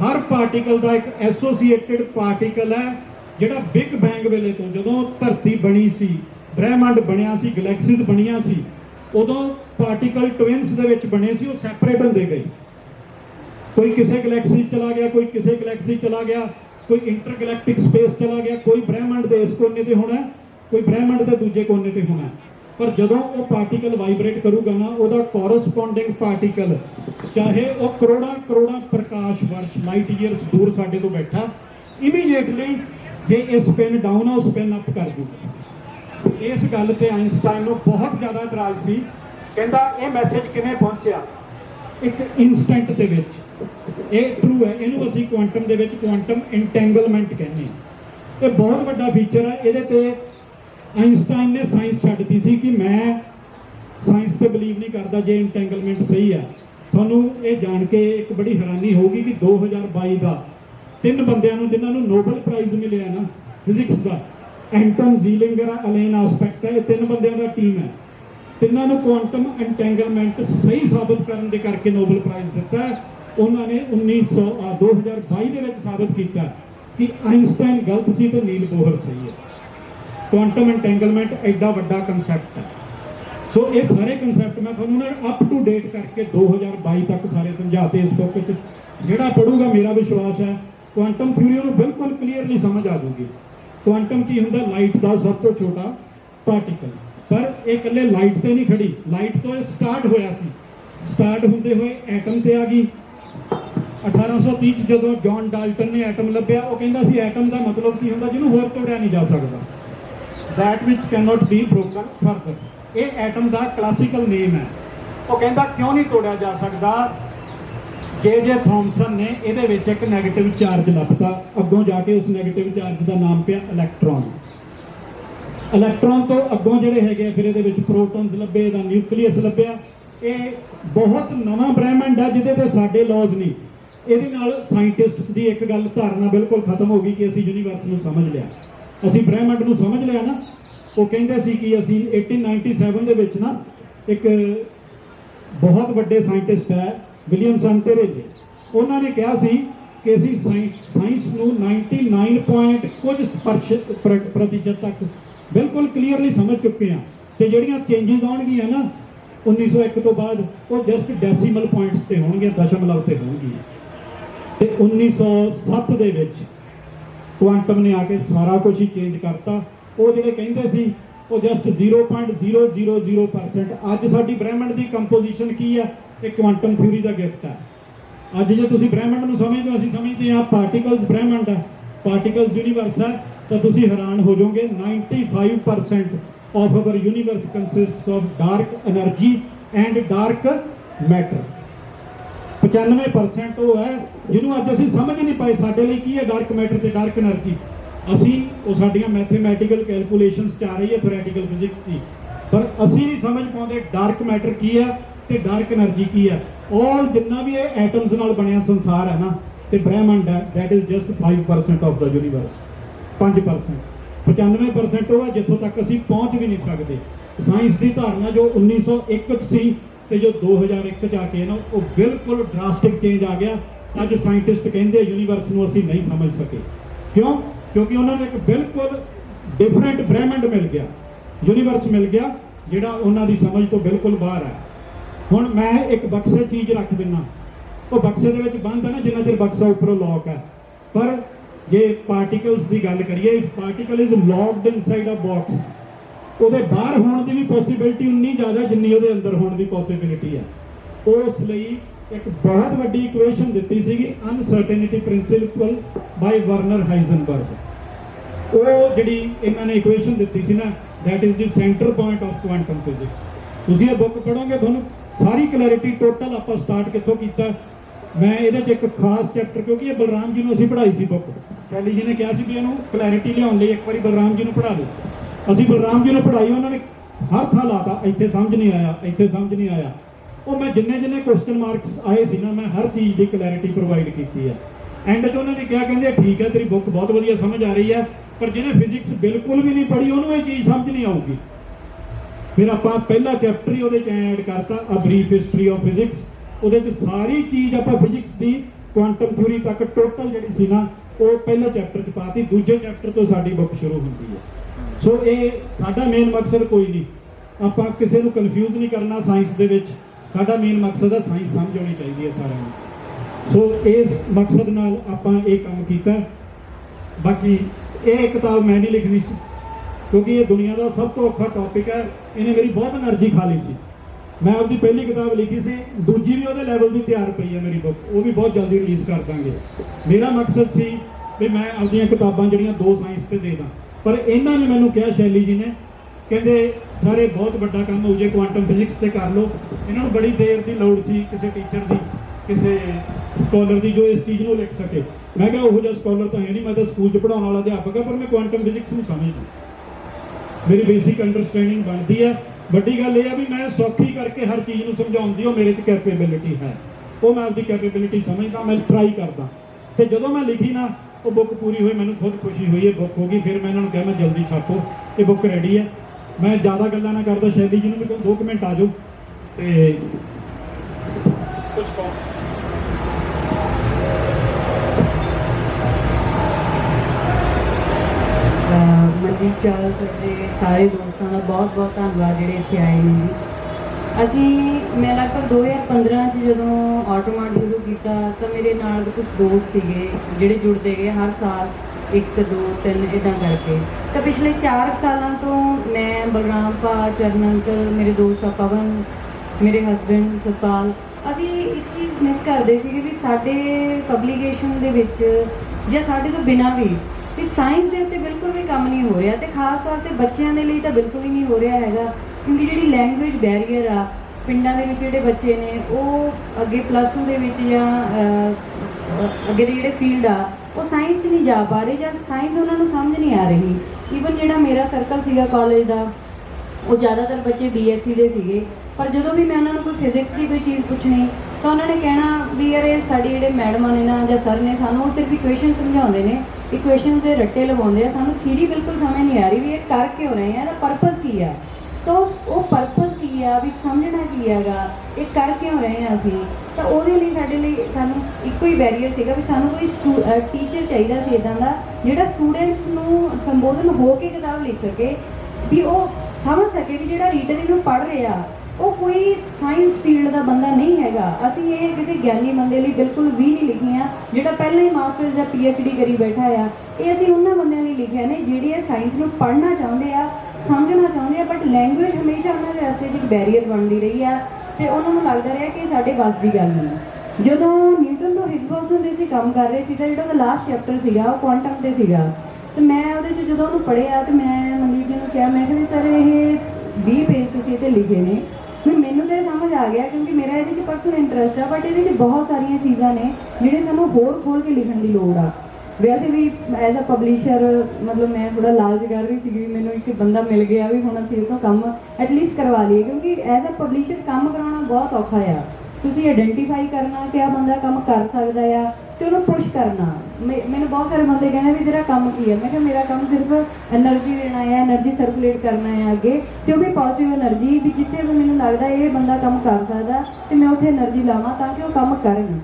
ਹਰ ਪਾਰਟੀਕਲ ਦਾ ਇੱਕ ਐਸੋਸੀਏਟਿਡ ਪਾਰਟੀਕਲ ਹੈ, ਜਿਹੜਾ ਬਿਗ ਬੈਂਗ ਵੇਲੇ ਤੋਂ ਜਦੋਂ ਧਰਤੀ ਬਣੀ ਸੀ ਬ੍ਰਹਿਮੰਡ ਬਣਿਆ ਸੀ ਗੈਲੈਕਸੀਜ਼ ਬਣੀਆਂ ਸੀ ਉਦੋਂ ਪਾਰਟੀਕਲ ਟਵਿਨਸ ਦੇ ਵਿੱਚ ਬਣੇ ਸੀ, ਉਹ ਸੈਪਰੇਟ ਹੁੰਦੇ ਗਏ। ਕੋਈ ਕਿਸੇ ਗੈਲੈਕਸੀ ਚਲਾ ਗਿਆ, ਕੋਈ ਕਿਸੇ ਗੈਲੈਕਸੀ ਚਲਾ ਗਿਆ, ਕੋਈ ਇੰਟਰਗੈਲੈਕਟਿਕ ਸਪੇਸ ਚਲਾ ਗਿਆ, ਕੋਈ ਬ੍ਰਹਿਮੰਡ ਦੇ ਇਸ ਕੋਨੇ ਤੇ ਹੋਣਾ, ਕੋਈ ਬ੍ਰਹਿਮੰਡ ਦੇ ਦੂਜੇ ਕੋਨੇ ਤੇ ਹੋਣਾ। ਪਰ ਜਦੋਂ ਉਹ ਪਾਰਟੀਕਲ ਵਾਈਬ੍ਰੇਟ ਕਰੂਗਾ ਨਾ, ਉਹਦਾ ਕੋਰਸਪੋਂਡਿੰਗ ਪਾਰਟੀਕਲ ਚਾਹੇ ਉਹ ਕਰੋੜਾਂ ਕਰੋੜਾਂ ਪ੍ਰਕਾਸ਼ ਵਰਸ਼ ਲਾਈਟ ਈਅਰਸ ਦੂਰ ਸਾਡੇ ਤੋਂ ਬੈਠਾ ਇਮੀਡੀਏਟਲੀ ਜੇ ਇਹ ਸਪਿਨ ਡਾਊਨ ਆ, ਉਹ ਸਪਿਨ ਅਪ ਕਰ ਦੂਗਾ। ਇਸ ਗੱਲ ਤੇ ਆਇਨਸਟਾਈਨ ਨੂੰ ਬਹੁਤ ਜ਼ਿਆਦਾ ਇਤਰਾਜ਼ ਸੀ। ਕਹਿੰਦਾ, ਇਹ ਮੈਸੇਜ ਕਿਵੇਂ ਪਹੁੰਚਿਆ? ਇੱਕ ਇਨਸਟੈਂਟ ਦੇ ਵਿੱਚ। ਇਹ ਟਰੂ ਹੈ, ਇਹਨੂੰ ਅਸੀਂ ਕੁਆਂਟਮ ਦੇ ਵਿੱਚ ਕੁਆਂਟਮ ਇੰਟੈਂਗਲਮੈਂਟ ਕਹਿੰਦੇ ਹਾਂ। ਇਹ ਬਹੁਤ ਵੱਡਾ ਫੀਚਰ ਹੈ, ਇਹਦੇ ਤੇ ਆਇਨਸਟਾਈਨ ਨੇ ਸਾਇੰਸ ਛੱਡਤੀ ਸੀ ਕਿ ਮੈਂ ਸਾਇੰਸ ਤੇ ਬਲੀਵ ਨਹੀਂ ਕਰਦਾ ਜੇ ਇੰਟੈਂਗਲਮੈਂਟ ਸਹੀ ਹੈ। ਤੁਹਾਨੂੰ ਇਹ ਜਾਣ ਕੇ ਇੱਕ ਬੜੀ ਹੈਰਾਨੀ ਹੋਊਗੀ ਕਿ 2022 ਦਾ ਤਿੰਨ ਬੰਦਿਆਂ ਨੂੰ, ਜਿਨ੍ਹਾਂ ਨੂੰ ਨੋਬਲ ਪ੍ਰਾਈਜ਼ ਮਿਲਿਆ ਨਾ ਫਿਜ਼ਿਕਸ ਦਾ ਐਂਟਨ ਜ਼ੀਲਿੰਗਰ ਅਲੇਨ ਆਸਪੈਕਟ ਹੈ ਇਹ ਤਿੰਨ ਬੰਦਿਆਂ ਦਾ ਟੀਮ ਹੈ। ਤਿੰਨਾਂ ਨੂੰ ਕੁਆਂਟਮ ਐਂਟੈਂਗਲਮੈਂਟ ਸਹੀ ਸਾਬਤ ਕਰਨ ਦੇ ਕਰਕੇ ਨੋਬਲ ਪ੍ਰਾਈਜ਼ ਦਿੱਤਾ ਉਹਨਾਂ ਨੇ 1900 ਆ, 2022 ਦੇ ਵਿੱਚ ਸਾਬਤ ਕੀਤਾ ਕਿ ਆਇਨਸਟਾਈਨ ਗਲਤ ਸੀ ਤੇ ਨੀਲ ਬੋਹਰ ਸਹੀ ਹੈ। ਕੁਆਂਟਮ ਐਂਟੈਂਗਲਮੈਂਟ ਐਡਾ ਵੱਡਾ ਕਨਸੈਪਟ ਹੈ। ਸੋ ਇਹ ਸਾਰੇ ਕਨਸੈਪਟ ਮੈਂ ਤੁਹਾਨੂੰ ਨਾ ਅਪ ਟੂ ਡੇਟ ਕਰਕੇ 2022 ਤੱਕ ਸਾਰੇ ਸਮਝਾਤੇ ਇਸ ਬੁੱਕ 'ਚ। ਜਿਹੜਾ ਪੜੂਗਾ ਮੇਰਾ ਵਿਸ਼ਵਾਸ ਹੈ ਕੁਆਂਟਮ ਥਿਊਰੀ ਨੂੰ ਬਿਲਕੁਲ ਕਲੀਅਰਲੀ ਸਮਝ ਆ ਜੂਗੀ ਕੁਆਂਟਮ ਕੀ ਹੁੰਦਾ? ਲਾਈਟ ਦਾ ਸਭ ਤੋਂ ਛੋਟਾ ਪਾਰਟੀਕਲ ਪਰ ਇਹ ਇਕੱਲੇ ਲਾਈਟ ਤੇ ਨਹੀਂ ਖੜੀ। ਲਾਈਟ ਤੋਂ ਇਹ ਸਟਾਰਟ ਹੋਇਆ ਸੀ। ਸਟਾਰਟ ਹੁੰਦੇ ਹੋਏ ਐਟਮ ਤੇ ਆ ਗਈ। 1830 ਚ ਜਦੋਂ ਜੌਨ ਡਾਲਟਨ ਨੇ ਐਟਮ ਲੱਭਿਆ, ਉਹ ਕਹਿੰਦਾ ਸੀ ਐਟਮ ਦਾ ਮਤਲਬ ਕੀ ਹੁੰਦਾ? ਜਿਹਨੂੰ ਹੋਰ ਤੋੜਿਆ ਨਹੀਂ ਜਾ ਸਕਦਾ। That which cannot be broken further. ਇਹ ਐਟਮ ਦਾ ਕਲਾਸੀਕਲ ਨੇਮ ਹੈ। ਉਹ ਕਹਿੰਦਾ, ਕਿਉਂ ਨਹੀਂ ਤੋੜਿਆ ਜਾ ਸਕਦਾ? ਜੇ ਜੇ ਥਾਮਸਨ ਨੇ ਇਹਦੇ ਵਿੱਚ ਇੱਕ 네ਗੇਟਿਵ ਚਾਰਜ ਲੱਭਤਾ ਅੱਗੋਂ ਜਾ ਕੇ ਉਸ 네ਗੇਟਿਵ ਚਾਰਜ ਦਾ ਨਾਮ ਪਿਆ ਇਲੈਕਟ੍ਰੋਨ ਇਲੈਕਟ੍ਰੋਨ ਤੋਂ ਅੱਗੋਂ ਜਿਹੜੇ ਹੈਗੇ ਆ, ਫਿਰ ਇਹਦੇ ਵਿੱਚ ਪ੍ਰੋਟੋਨਸ ਲੱਭੇ ਇਹਦਾ ਨਿਊਕਲੀਅਸ ਲੱਭਿਆ। ਇਹ ਬਹੁਤ ਨਵਾਂ ਬ੍ਰਹਿਮੰਡ ਹੈ ਜਿਹਦੇ ਤੇ ਸਾਡੇ ਲਾਜ਼ ਨਹੀਂ ਇਹਦੇ ਨਾਲ ਸਾਇੰਟਿਸਟਸ ਦੀ ਇੱਕ ਗੱਲ ਧਾਰਨਾ ਬਿਲਕੁਲ ਖਤਮ ਹੋ ਗਈ ਕਿ ਅਸੀਂ ਯੂਨੀਵਰਸ ਨੂੰ ਸਮਝ ਲਿਆ। ਅਸੀਂ ਬ੍ਰਹਿਮੰਡ ਨੂੰ ਸਮਝ ਲਿਆ ਨਾ ਉਹ ਕਹਿੰਦੇ ਸੀ ਕਿ ਅਸੀਂ 1897 ਦੇ ਵਿੱਚ ਨਾ ਇੱਕ ਬਹੁਤ ਵੱਡੇ ਸਾਇੰਟਿਸਟ ਹੈ ਵਿਲੀਅਮ ਸੰਤੇਰੇਲੇ ਉਹਨਾਂ ਨੇ ਕਿਹਾ ਸੀ ਕਿ ਅਸੀਂ ਸਾਇੰਸ ਨੂੰ 99 ਪੁਆਇੰਟ ਕੁਝ ਪ੍ਰਤੀਸ਼ਤ ਤੱਕ ਬਿਲਕੁਲ ਕਲੀਅਰਲੀ ਸਮਝ ਚੁੱਕੇ ਹਾਂ। ਤੇ ਜਿਹੜੀਆਂ ਚੇਂਜਸ ਆਉਣਗੀਆਂ ਨਾ 1901 ਤੋਂ ਬਾਅਦ, ਉਹ ਜਸਟ ਡੈਸੀਮਲ ਪੁਆਇੰਟਸ ਤੇ ਹੋਣਗੇ ਦਸ਼ਮਲਵ ਤੇ ਹੋਣਗੀਆਂ। ਤੇ 1907 ਦੇ ਵਿੱਚ ਕੁਆਂਟਮ ਨੇ ਆ ਕੇ ਸਾਰਾ ਕੁਝ ਹੀ ਚੇਂਜ ਕਰਤਾ। ਉਹ ਜਿਹੜੇ ਕਹਿੰਦੇ ਸੀ ਉਹ ਜਸਟ 0.000% ਅੱਜ ਸਾਡੀ ਬ੍ਰਹਿਮੰਡ ਦੀ ਕੰਪੋਜੀਸ਼ਨ ਕੀ ਹੈ? ਇਹ ਕੁਆਂਟਮ ਥਿਊਰੀ ਦਾ ਗਿਫਟ ਹੈ। ਅੱਜ ਜੇ ਤੁਸੀਂ ਬ੍ਰਹਿਮੰਡ ਨੂੰ ਸਮਝਦੇ ਹੋ, ਅਸੀਂ ਸਮਝਦੇ ਹਾਂ ਪਾਰਟੀਕਲਸ ਬ੍ਰਹਿਮੰਡ ਹੈ। ਪਾਰਟੀਕਲਸ ਯੂਨੀਵਰਸ ਹੈ, ਤਾਂ ਤੁਸੀਂ ਹੈਰਾਨ ਹੋ ਜਾਓਗੇ। 95% of our universe consists of dark energy and dark matter 95% ਉਹ ਹੈ, ਜਿਹਨੂੰ ਅੱਜ ਅਸੀਂ ਸਮਝ ਨਹੀਂ ਪਾਏ, ਸਾਡੇ ਲਈ ਕੀ ਹੈ ਡਾਰਕ ਮੈਟਰ ਤੇ ਡਾਰਕ એનર્ਜੀ ਅਸੀਂ ਉਹ ਸਾਡੀਆਂ ਮੈਥਮੈਟੀਕਲ ਕੈਲਕੂਲੇਸ਼ਨਸ ਚ ਆ ਰਹੀ ਹੈ ਥਿਓਰੈਟੀਕਲ ਫਿਜ਼ਿਕਸ ਦੀ। ਪਰ ਅਸੀਂ ਨਹੀਂ ਸਮਝ ਪਾਉਂਦੇ ਡਾਰਕ ਮੈਟਰ ਕੀ ਹੈ ਤੇ ਡਾਰਕ એનર્ਜੀ ਕੀ ਹੈ। ਔਰ ਜਿੰਨਾ ਵੀ ਇਹ ਐਟਮਸ ਨਾਲ ਬਣਿਆ ਸੰਸਾਰ ਹੈ ਨਾ, ਤੇ ਬ੍ਰਹਿਮੰਡ ਹੈ that is just 5% of the universe 5% 95% ਉਹ ਹੈ ਜਿੱਥੋਂ ਤੱਕ ਅਸੀਂ ਪਹੁੰਚ ਵੀ ਨਹੀਂ ਸਕਦੇ। ਸਾਇੰਸ ਦੀ ਧਾਰਨਾ ਜੋ 1901 ਚ ਸੀ ਤੇ ਜੋ 2001 ਚ ਆ ਕੇ ਨਾ, ਉਹ ਬਿਲਕੁਲ ਡਰਾਸਟਿਕ ਚੇਂਜ ਆ ਗਿਆ। ਅੱਜ ਸਾਇੰਟਿਸਟ ਕਹਿੰਦੇ ਯੂਨੀਵਰਸ ਨੂੰ ਅਸੀਂ ਨਹੀਂ ਸਮਝ ਸਕੇ। ਕਿਉਂ? ਕਿਉਂਕਿ ਉਹਨਾਂ ਨੂੰ ਇੱਕ ਬਿਲਕੁਲ ਡਿਫਰੈਂਟ ਬ੍ਰਹਿਮੰਡ ਮਿਲ ਗਿਆ ਯੂਨੀਵਰਸ ਮਿਲ ਗਿਆ, ਜਿਹੜਾ ਉਹਨਾਂ ਦੀ ਸਮਝ ਤੋਂ ਬਿਲਕੁਲ ਬਾਹਰ ਹੈ। ਹੁਣ ਮੈਂ ਇੱਕ ਬਕਸੇ ਚੀਜ਼ ਰੱਖ ਦਿੰਨਾ। ਉਹ ਬਕਸੇ ਦੇ ਵਿੱਚ ਬੰਦ ਹੈ ਨਾ, ਜਿੰਨਾ ਚਿਰ ਬਕਸਾ ਉੱਪਰੋਂ ਲੌਕ ਹੈ। ਪਰ ਜੇ ਪਾਰਟੀਕਲਸ ਦੀ ਗੱਲ ਕਰੀਏ if particle is locked inside a box ਉਹਦੇ ਬਾਹਰ ਹੋਣ ਦੀ ਵੀ ਪੋਸਿਬਿਲਿਟੀ ਉਨੀ ਜ਼ਿਆਦਾ ਜਿੰਨੀ ਉਹਦੇ ਅੰਦਰ ਹੋਣ ਦੀ ਪੋਸਿਬਿਲਿਟੀ ਹੈ। ਉਸ ਲਈ ਇੱਕ ਬਹੁਤ ਵੱਡੀ ਇਕੁਏਸ਼ਨ ਦਿੱਤੀ ਸੀਗੀ ਅਨਸਰਟੇਨਿਟੀ ਪ੍ਰਿੰਸੀਪਲ ਬਾਈ ਵਰਨਰ ਹਾਈਜ਼ਨਬਰਗ ਉਹ ਜਿਹੜੀ ਇਹਨਾਂ ਨੇ ਇਕੁਏਸ਼ਨ ਦਿੱਤੀ ਸੀ ਨਾ, that is the center point of quantum physics ਤੁਸੀਂ ਇਹ ਬੁੱਕ ਪੜੋਗੇ ਤੁਹਾਨੂੰ ਸਾਰੀ ਕਲੈਰਿਟੀ ਟੋਟਲ ਆਪਾਂ ਸਟਾਰਟ ਕਿੱਥੋਂ ਕੀਤਾ? ਮੈਂ ਇਹਦੇ 'ਚ ਇੱਕ ਖਾਸ ਚੈਪਟਰ ਕਿਉਂਕਿ ਇਹ ਬਲਰਾਮ ਜੀ ਨੂੰ ਅਸੀਂ ਪੜ੍ਹਾਈ ਸੀ ਬੁੱਕ ਸ਼ੈਲੀ ਜੀ ਨੇ ਕਿਹਾ ਸੀ ਵੀ ਇਹਨੂੰ ਕਲੈਰਿਟੀ ਲਿਆਉਣ ਲਈ ਇੱਕ ਵਾਰੀ ਬਲਰਾਮ ਜੀ ਨੂੰ ਪੜ੍ਹਾ ਦਿਓ। ਅਸੀਂ ਬਲਰਾਮ ਜੀ ਨੂੰ ਪੜ੍ਹਾਈ, ਉਹਨਾਂ ਨੇ ਹਰ ਥਾਂ ਲਾਤਾ, ਇੱਥੇ ਸਮਝ ਨਹੀਂ ਆਇਆ, ਇੱਥੇ ਸਮਝ ਨਹੀਂ ਆਇਆ। ਉਹ ਮੈਂ ਜਿੰਨੇ ਜਿੰਨੇ ਕੁਐਸਚਨ ਮਾਰਕਸ ਆਏ ਸੀ ਨਾ, ਮੈਂ ਹਰ ਚੀਜ਼ ਦੀ ਕਲੈਰਿਟੀ ਪ੍ਰੋਵਾਈਡ ਕੀਤੀ ਹੈ। ਐਂਡ 'ਚ ਉਹਨਾਂ ਨੇ ਕਿਹਾ, ਕਹਿੰਦੇ, ਠੀਕ ਹੈ, ਤੇਰੀ ਬੁੱਕ ਬਹੁਤ ਵਧੀਆ ਸਮਝ ਆ ਰਹੀ ਹੈ, ਪਰ ਜਿਹਨੇ ਫਿਜ਼ਿਕਸ ਬਿਲਕੁਲ ਵੀ ਨਹੀਂ ਪੜ੍ਹੀ, ਉਹਨੂੰ ਇਹ ਚੀਜ਼ ਸਮਝ ਨਹੀਂ ਆਊਗੀ। ਫਿਰ ਆਪਾਂ ਪਹਿਲਾ ਚੈਪਟਰ ਹੀ ਉਹਦੇ ਚ ਐਡ ਕਰਤਾ a brief history of physics ਉਹਦੇ ਚ ਸਾਰੀ ਚੀਜ਼ ਆਪਾਂ ਫਿਜ਼ਿਕਸ ਦੀ ਕੁਆਂਟਮ ਥਿਊਰੀ ਤੱਕ ਟੋਟਲ ਜਿਹੜੀ ਸੀ ਨਾ, ਉਹ ਪਹਿਲੇ ਚੈਪਟਰ ਚ ਪਾਤੀ, ਦੂਜੇ ਚੈਪਟਰ ਤੋਂ ਸਾਡੀ ਬੁੱਕ ਸ਼ੁਰੂ ਹੁੰਦੀ ਹੈ। ਸੋ ਇਹ ਸਾਡਾ ਮੇਨ ਮਕਸਦ ਕੋਈ ਨਹੀਂ। ਆਪਾਂ ਕਿਸੇ ਨੂੰ ਕਨਫਿਊਜ਼ ਨਹੀਂ ਕਰਨਾ ਸਾਇੰਸ ਦੇ ਵਿੱਚ। ਸਾਡਾ ਮੇਨ ਮਕਸਦ ਹੈ ਸਾਇੰਸ ਸਮਝ ਆਉਣੀ ਚਾਹੀਦੀ ਹੈ ਸਾਰਿਆਂ ਨੂੰ। ਸੋ ਇਸ ਮਕਸਦ ਨਾਲ ਆਪਾਂ ਇਹ ਕੰਮ ਕੀਤਾ। ਬਾਕੀ ਇਹ ਕਿਤਾਬ ਮੈਂ ਨਹੀਂ ਲਿਖਣੀ ਸੀ, ਕਿਉਂਕਿ ਇਹ ਦੁਨੀਆ ਦਾ ਸਭ ਤੋਂ ਔਖਾ ਟੌਪਿਕ ਹੈ ਇਹਨੇ ਮੇਰੀ ਬਹੁਤ એનર્ਜੀ ਖਾ ਲਈ ਸੀ। ਮੈਂ ਆਪਦੀ ਪਹਿਲੀ ਕਿਤਾਬ ਲਿਖੀ ਸੀ, ਦੂਜੀ ਵੀ ਉਹਦੇ ਲੈਵਲ ਦੀ ਤਿਆਰ ਪਈ ਹੈ ਮੇਰੀ ਬੁੱਕ ਉਹ ਵੀ ਬਹੁਤ ਜਲਦੀ ਰਿਲੀਜ਼ ਕਰ ਦਾਂਗੇ। ਮੇਰਾ ਮਕਸਦ ਸੀ ਵੀ ਮੈਂ ਆਪਦੀਆਂ ਕਿਤਾਬਾਂ ਜਿਹੜੀਆਂ ਦੋ ਸਾਇੰਸ ਤੇ ਦੇ ਦਾਂ। ਪਰ ਇਹਨਾਂ ਨੇ ਮੈਨੂੰ ਕਿਹਾ, ਸ਼ੈਲੀ ਜੀ ਨੇ ਕਹਿੰਦੇ ਸਾਰੇ ਬਹੁਤ ਵੱਡਾ ਕੰਮ ਹੋ ਜੇ ਕੁਆਂਟਮ ਫਿਜ਼ਿਕਸ ਤੇ ਕਰ ਲਓ। ਇਹਨਾਂ ਨੂੰ ਬੜੀ ਦੇਰ ਦੀ ਲੋੜ ਸੀ ਕਿਸੇ ਟੀਚਰ ਦੀ, ਕਿਸੇ ਸਕਾਲਰ ਦੀ ਜੋ ਇਸ ਚੀਜ਼ ਨੂੰ ਲਿਖ ਸਕੇ। ਮੈਂ ਕਿਹਾ ਉਹ ਜਿਹਾ ਸਕਾਲਰ ਤਾਂ ਹੈ ਨਹੀਂ, ਮੈਂ ਤਾਂ ਸਕੂਲ 'ਚ ਪੜਾਉਣ ਵਾਲਾ ਅਧਿਆਪਕ ਹਾਂ, ਪਰ ਮੈਂ ਕੁਆਂਟਮ ਫਿਜ਼ਿਕਸ ਨੂੰ ਸਮਝਦਾ ਮੇਰੀ ਬੇਸਿਕ ਅੰਡਰਸਟੈਂਡਿੰਗ ਬਣਦੀ ਹੈ ਵੱਡੀ ਗੱਲ ਇਹ ਆ ਵੀ ਮੈਂ ਸੌਖੀ ਕਰਕੇ ਹਰ ਚੀਜ਼ ਨੂੰ ਸਮਝਾਉਣ ਦੀ ਉਹ ਮੇਰੇ 'ਚ ਕੈਪੇਬਿਲਿਟੀ ਹੈ। ਉਹ ਮੈਂ ਆਪਦੀ ਕੈਪੇਬਿਲਿਟੀ ਸਮਝਦਾ, ਮੈਂ ਟਰਾਈ ਕਰਦਾ। ਤੇ ਜਦੋਂ ਮੈਂ ਲਿਖੀ ਨਾ, ਉਹ ਬੁੱਕ ਪੂਰੀ ਹੋਈ, ਮੈਨੂੰ ਖੁਦ ਖੁਸ਼ੀ ਹੋਈ, ਇਹ ਬੁੱਕ ਹੋ ਗਈ, ਫਿਰ ਮੈਂ ਇਹਨਾਂ ਨੂੰ ਕਿਹਾ, ਮੈਂ ਜਲਦੀ ਛਾਪੋ, ਇਹ ਬੁੱਕ ਰੈਡੀ ਹੈ। ਮੈਂ ਜ਼ਿਆਦਾ ਗੱਲਾਂ ਨਾ ਕਰਦਾ ਸ਼ੈਲੀ ਜੀ ਨੂੰ ਵੀ ਕਹੋ ਦੋ ਕੁ ਮਿੰਟ ਆ ਜਾਓ। ਤੇ ਕੁਝ ਕਹੋ। ਮਨਜੀਤ ਚਾਵਲਾ ਸਰ ਦੇ ਸਾਰੇ ਦੋਸਤਾਂ ਦਾ ਬਹੁਤ ਬਹੁਤ ਧੰਨਵਾਦ ਜਿਹੜੇ ਇੱਥੇ ਆਏ ਨੇ ਜੀ। ਅਸੀਂ ਮੈਂ ਲਗਭਗ 2015 ਚ ਜਦੋਂ ਆਟੋਮਾਟ ਸ਼ੁਰੂ ਕੀਤਾ ਤਾਂ ਮੇਰੇ ਨਾਲ ਕੁਝ ਦੋਸਤ ਸੀਗੇ ਜਿਹੜੇ ਜੁੜਦੇ ਗਏ ਹਰ ਸਾਲ। 1 2 3 ਇਦਾਂ ਕਰਕੇ। ਤਾਂ ਪਿਛਲੇ 4 ਸਾਲਾਂ ਤੋਂ ਮੈਂ ਬਲਰਾਮ, ਭਾ ਚਰਨੰਤ ਮੇਰੇ ਦੋਸਤ ਆ ਪਵਨ, ਮੇਰੇ ਹਸਬੰਡ ਸਤਪਾਲ ਅਸੀਂ ਇੱਕ ਚੀਜ਼ ਮਿਸ ਕਰਦੇ ਸੀਗੇ ਵੀ ਸਾਡੇ ਪਬਲੀਕੇਸ਼ਨ ਦੇ ਵਿੱਚ ਜਾਂ ਸਾਡੇ ਤੋਂ ਬਿਨਾਂ ਵੀ ਵੀ ਸਾਇੰਸ ਦੇ ਉੱਤੇ ਬਿਲਕੁਲ ਵੀ ਕੰਮ ਨਹੀਂ ਹੋ ਰਿਹਾ ਤੇ ਖਾਸ ਤੌਰ ਤੇ ਬੱਚਿਆਂ ਦੇ ਲਈ ਤਾਂ ਬਿਲਕੁਲ ਹੀ ਨਹੀਂ ਹੋ ਰਿਹਾ ਹੈਗਾ, ਕਿਉਂਕਿ ਜਿਹੜੀ ਲੈਂਗੁਏਜ ਬੈਰੀਅਰ ਆ, ਪਿੰਡਾਂ ਦੇ ਵਿੱਚ ਜਿਹੜੇ ਬੱਚੇ ਨੇ, ਉਹ ਅੱਗੇ ਪਲੱਸ 2 ਦੇ ਵਿੱਚ ਜਾਂ ਅੱਗੇ ਦੇ ਜਿਹੜੇ ਫੀਲਡ ਆ ਉਹ ਸਾਇੰਸ ਨਹੀਂ ਜਾ ਪਾ ਰਹੇ ਜਾਂ ਸਾਇੰਸ ਉਹਨਾਂ ਨੂੰ ਸਮਝ ਨਹੀਂ ਆ ਰਹੀ। ਈਵਨ ਜਿਹੜਾ ਮੇਰਾ ਸਰਕਲ ਸੀਗਾ ਕਾਲਜ ਦਾ, ਉਹ ਜ਼ਿਆਦਾਤਰ ਬੱਚੇ ਬੀਐਸਸੀ ਦੇ ਸੀਗੇ। ਪਰ ਜਦੋਂ ਵੀ ਮੈਂ ਉਹਨਾਂ ਨੂੰ ਕੋਈ ਫਿਜ਼ਿਕਸ ਦੀ ਕੋਈ ਚੀਜ਼ ਪੁੱਛਣੀ, ਤਾਂ ਉਹਨਾਂ ਨੇ ਕਹਿਣਾ ਵੀ ਯਾਰ ਇਹ ਸਾਡੇ ਜਿਹੜੇ ਮੈਡਮਾਂ ਨੇ ਨਾ ਜਾਂ ਸਰ ਨੇ ਸਾਨੂੰ ਉਹ ਸਿਰਫ ਇਕੁਏਸ਼ਨ ਸਮਝਾਉਂਦੇ ਨੇ। ਇਕੁਏਸ਼ਨ ਦੇ ਰੱਟੇ ਲਵਾਉਂਦੇ ਆ, ਸਾਨੂੰ ਥੀਰੀ ਬਿਲਕੁਲ ਸਮਝ ਨਹੀਂ ਆ ਰਹੀ ਵੀ ਇਹ ਕਰ ਕਿਉਂ ਰਹੇ ਆ, ਇਹਦਾ ਪਰਪਸ ਕੀ ਆ? ਤਾਂ ਉਹ ਪਰਪਸ ਕੀ ਆ, ਵੀ ਸਮਝਣਾ ਕੀ ਹੈਗਾ, ਇਹ ਕਰ ਕਿਉਂ ਰਹੇ ਆ ਅਸੀਂ? ਤਾਂ ਉਹਦੇ ਲਈ ਸਾਡੇ ਲਈ ਸਾਨੂੰ ਇੱਕੋ ਹੀ ਬੈਰੀਅਰ ਸੀਗਾ ਵੀ ਸਾਨੂੰ ਕੋਈ ਟੀਚਰ ਚਾਹੀਦਾ ਸੀ ਇਦਾਂ ਦਾ, ਜਿਹੜਾ ਸਟੂਡੈਂਟਸ ਨੂੰ ਸੰਬੋਧਨ ਹੋ ਕੇ ਕਿਤਾਬ ਲਿਖ ਸਕੇ, ਵੀ ਉਹ ਸਮਝ ਸਕੇ ਵੀ ਜਿਹੜਾ ਰੀਡਰ ਇਹਨੂੰ ਪੜ੍ਹ ਰਿਹਾ, ਉਹ ਕੋਈ ਸਾਇੰਸ ਫੀਲਡ ਦਾ ਬੰਦਾ ਨਹੀਂ ਹੈਗਾ। ਅਸੀਂ ਇਹ ਕਿਸੇ ਗਿਆਨੀ ਬੰਦੇ ਲਈ ਬਿਲਕੁਲ ਵੀ ਨਹੀਂ ਲਿਖੀਆਂ, ਜਿਹੜਾ ਪਹਿਲਾਂ ਹੀ ਮਾਸਟਰ ਜਾਂ ਡੀ ਕਰੀ ਬੈਠਾ ਆ। ਇਹ ਅਸੀਂ ਉਹਨਾਂ ਬੰਦਿਆਂ ਲਈ ਲਿਖਿਆ ਨੇ ਜਿਹੜੇ ਇਹ ਸਾਇੰਸ ਨੂੰ ਪੜ੍ਹਨਾ ਚਾਹੁੰਦੇ ਆ, ਸਮਝਣਾ ਚਾਹੁੰਦੇ ਆ ਬਟ ਲੈਂਗੁਏਜ ਹਮੇਸ਼ਾ ਉਹਨਾਂ ਦੇ ਰਸਤੇ 'ਚ ਇੱਕ ਬੈਰੀਅਰ ਬਣਦੀ ਰਹੀ ਆ। ਤੇ ਉਹਨਾਂ ਨੂੰ ਲੱਗਦਾ ਰਿਹਾ ਕਿ ਸਾਡੇ ਵੱਸ ਦੀ ਗੱਲ ਨਹੀਂ। ਜਦੋਂ ਨਿਊਟਨ ਤੋਂ ਹਿੱਗਸ ਬੋਸਨ ਦੇ ਅਸੀਂ ਕੰਮ ਕਰ ਰਹੇ ਸੀ ਤਾਂ ਜਿਹੜਾ ਉਹਦਾ ਲਾਸਟ ਚੈਪਟਰ ਸੀਗਾ, ਉਹ ਕੁਆਂਟਮ ਤੇ ਸੀਗਾ। ਤੇ ਮੈਂ ਉਹਦੇ 'ਚ ਜਦੋਂ ਉਹਨੂੰ ਪੜ੍ਹਿਆ, ਤੇ ਮੈਂ ਮਨਦੀਪ ਜੀ ਨੂੰ ਕਿਹਾ, ਮੈਂ ਕਿਹਾ ਸਰ, ਇਹ 20 ਪੇਜ ਤੁਸੀਂ ਇਹਤੇ ਲਿਖੇ ਨੇ। ਵੀ ਮੈਨੂੰ ਤਾਂ ਇਹ ਸਮਝ ਆ ਗਿਆ, ਕਿਉਂਕਿ ਮੇਰਾ ਇਹਦੇ 'ਚ ਪਰਸਨਲ ਇੰਟਰਸਟ ਆ ਬਟ ਇਹਦੇ 'ਚ ਬਹੁਤ ਸਾਰੀਆਂ ਚੀਜ਼ਾਂ ਨੇ, ਜਿਹੜੇ ਸਾਨੂੰ ਹੋਰ ਖੋਲ ਕੇ ਲਿਖਣ ਦੀ ਲੋੜ ਆ। ਵੈਸੇ ਵੀ ਐਜ਼ ਅ ਪਬਲਿਸ਼ਰ ਮਤਲਬ ਮੈਂ ਥੋੜਾ ਲਾਲਚ ਕਰ ਰਹੀ ਸੀ ਕਿ ਮੈਨੂੰ ਇੱਕ ਬੰਦਾ ਮਿਲ ਗਿਆ ਵੀ ਹੁਣ ਅਸੀਂ ਉਹਦਾ ਕੰਮ ਐਟਲੀਸਟ ਕਰਵਾ ਲਈਏ, ਕਿਉਂਕਿ ਐਜ਼ ਅ ਪਬਲਿਸ਼ਰ ਕੰਮ ਕਰਾਉਣਾ ਬਹੁਤ ਔਖਾ ਆ। ਤੁਸੀਂ ਆਇਡੈਂਟੀਫਾਈ ਕਰਨਾ ਕਿ ਆ ਬੰਦਾ ਕੰਮ ਕਰ ਸਕਦਾ ਆ ਤੇ ਉਹਨੂੰ ਪੁਸ਼ ਕਰਨਾ। ਮੈਨੂੰ ਬਹੁਤ ਸਾਰੇ ਬੰਦੇ ਕਹਿੰਦੇ ਵੀ ਤੇਰਾ ਕੰਮ ਕੀ ਹੈ ਮੈਂ ਕਿਹਾ ਮੇਰਾ ਕੰਮ ਸਿਰਫ એનર્ਜੀ ਦੇਣਾ ਹੈ એનર્ਜੀ ਸਰਕੂਲੇਟ ਕਰਨਾ ਹੈ ਅੱਗੇ ਤੇ ਉਹ ਵੀ ਪੋਜ਼ਿਟਿਵ એનર્ਜੀ ਵੀ ਜਿੱਥੇ ਵੀ ਮੈਨੂੰ ਲੱਗਦਾ ਇਹ ਬੰਦਾ ਕੰਮ ਕਰ ਸਕਦਾ ਤੇ ਮੈਂ ਉੱਥੇ એનર્ਜੀ ਲਾਵਾਂ ਤਾਂ ਕਿ ਉਹ ਕੰਮ ਕਰਨ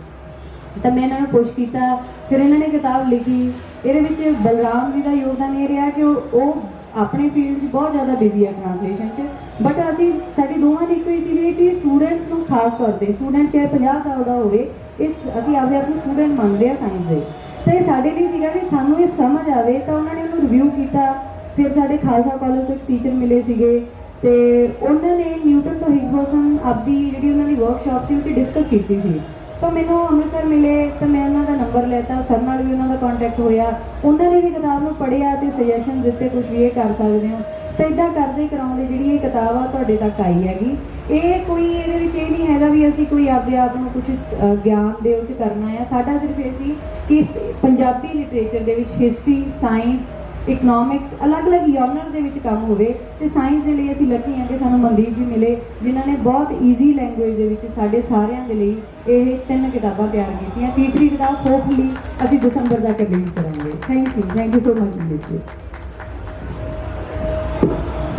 ਤਾਂ ਮੈਂ ਇਹਨਾਂ ਨੂੰ ਪੁੱਛ ਕੀਤਾ। ਫਿਰ ਇਹਨਾਂ ਨੇ ਕਿਤਾਬ ਲਿਖੀ। ਇਹਦੇ ਵਿੱਚ ਬਲਰਾਮ ਜੀ ਦਾ ਯੋਗਦਾਨ ਇਹ ਰਿਹਾ ਕਿ ਉਹ ਉਹ ਆਪਣੇ ਫੀਲਡ 'ਚ ਬਹੁਤ ਜ਼ਿਆਦਾ ਬਿਜ਼ੀ ਆ ਟ੍ਰਾਂਸਲੇਸ਼ਨ 'ਚ। ਬਟ ਅਸੀਂ ਸਾਡੀ ਦੋਵਾਂ ਦੀ ਇੱਕੋ ਹੀ ਸੀ ਵੀ ਸਟੂਡੈਂਟਸ ਨੂੰ ਖਾਸ ਤੌਰ ਤੇ। ਸਟੂਡੈਂਟ ਚਾਹੇ 50 ਸਾਲ ਦਾ ਹੋਵੇ ਇਸ ਅਸੀਂ ਆਪਦੇ ਆਪ ਨੂੰ ਸਟੂਡੈਂਟ ਮੰਨਦੇ ਆ ਸਾਇੰਸ ਦੇ। ਤੇ ਇਹ ਸਾਡੇ ਲਈ ਸੀਗਾ ਵੀ ਸਾਨੂੰ ਇਹ ਸਮਝ ਆਵੇ। ਤਾਂ ਉਹਨਾਂ ਨੇ ਉਹਨੂੰ ਰਿਵਿਊ ਕੀਤਾ। ਫਿਰ ਸਾਡੇ ਖਾਲਸਾ ਕਾਲਜ ਤੋਂ ਟੀਚਰ ਮਿਲੇ ਸੀਗੇ। ਤੇ ਉਹਨਾਂ ਨੇ ਨਿਊਟਨ ਤੋਂ ਹਿਗਸ ਆਪਦੀ ਜਿਹੜੀ ਉਹਨਾਂ ਦੀ ਵਰਕਸ਼ਾਪ ਸੀ, ਉਹ 'ਚ ਡਿਸਕਸ ਕੀਤੀ ਸੀ। ਤਾਂ ਮੈਨੂੰ ਅੰਮ੍ਰਿਤਸਰ ਮਿਲੇ, ਤਾਂ ਮੈਂ ਉਹਨਾਂ ਦਾ ਨੰਬਰ ਲੈਤਾ, ਸਰ ਨਾਲ ਵੀ ਉਹਨਾਂ ਦਾ ਕੰਟੈਕਟ ਹੋਇਆ। ਉਹਨਾਂ ਨੇ ਵੀ ਕਿਤਾਬ ਨੂੰ ਪੜ੍ਹਿਆ ਤੇ ਸੁਜੈਸ਼ਨ ਦਿੱਤੇ ਕੁਝ ਵੀ ਇਹ ਕਰ ਸਕਦੇ ਹੋ। ਤਾਂ ਇਦਾਂ ਕਰਦੇ ਕਰਾਉਂਦੇ, ਜਿਹੜੀ ਇਹ ਕਿਤਾਬ ਆ, ਤੁਹਾਡੇ ਤੱਕ ਆਈ ਹੈਗੀ। ਇਹ ਕੋਈ ਇਹਦੇ ਵਿੱਚ ਇਹ ਨਹੀਂ ਹੈਗਾ ਵੀ ਅਸੀਂ ਕੋਈ ਆਪਦੇ ਆਪ ਨੂੰ ਕੁਝ ਗਿਆਨ ਦੇ ਉੱਚ ਕਰਨਾ ਹੈ ਸਾਡਾ ਸਿਰਫ ਇਹ ਸੀ ਕਿ ਪੰਜਾਬੀ ਲਿਟਰੇਚਰ ਦੇ ਵਿੱਚ ਹਿਸਟਰੀ ਸਾਇੰਸ ਇਕਨੋਮਿਕਸ ਅਲੱਗ-ਅਲੱਗ ਯੋਨਰ ਦੇ ਵਿੱਚ ਕੰਮ ਹੋਵੇ ਤੇ ਸਾਇੰਸ ਦੇ ਲਈ ਅਸੀਂ ਲੱਕੀ ਹਾਂ ਕਿ ਸਾਨੂੰ ਮਨਦੀਪ ਜੀ ਮਿਲੇ, ਜਿਨ੍ਹਾਂ ਨੇ ਬਹੁਤ ਈਜ਼ੀ ਲੈਂਗੁਏਜ ਦੇ ਵਿੱਚ ਸਾਡੇ ਸਾਰਿਆਂ ਦੇ ਲਈ ਇਹ ਤਿੰਨ ਕਿਤਾਬਾਂ ਤਿਆਰ ਕੀਤੀਆਂ। ਤੀਸਰੀ ਕਿਤਾਬ ਹੋਪਫੁਲੀ ਅਸੀਂ ਦਸੰਬਰ ਤੱਕ ਰਿਲੀਜ਼ ਕਰਾਂਗੇ। Thank you thank you so much Mandeep ji.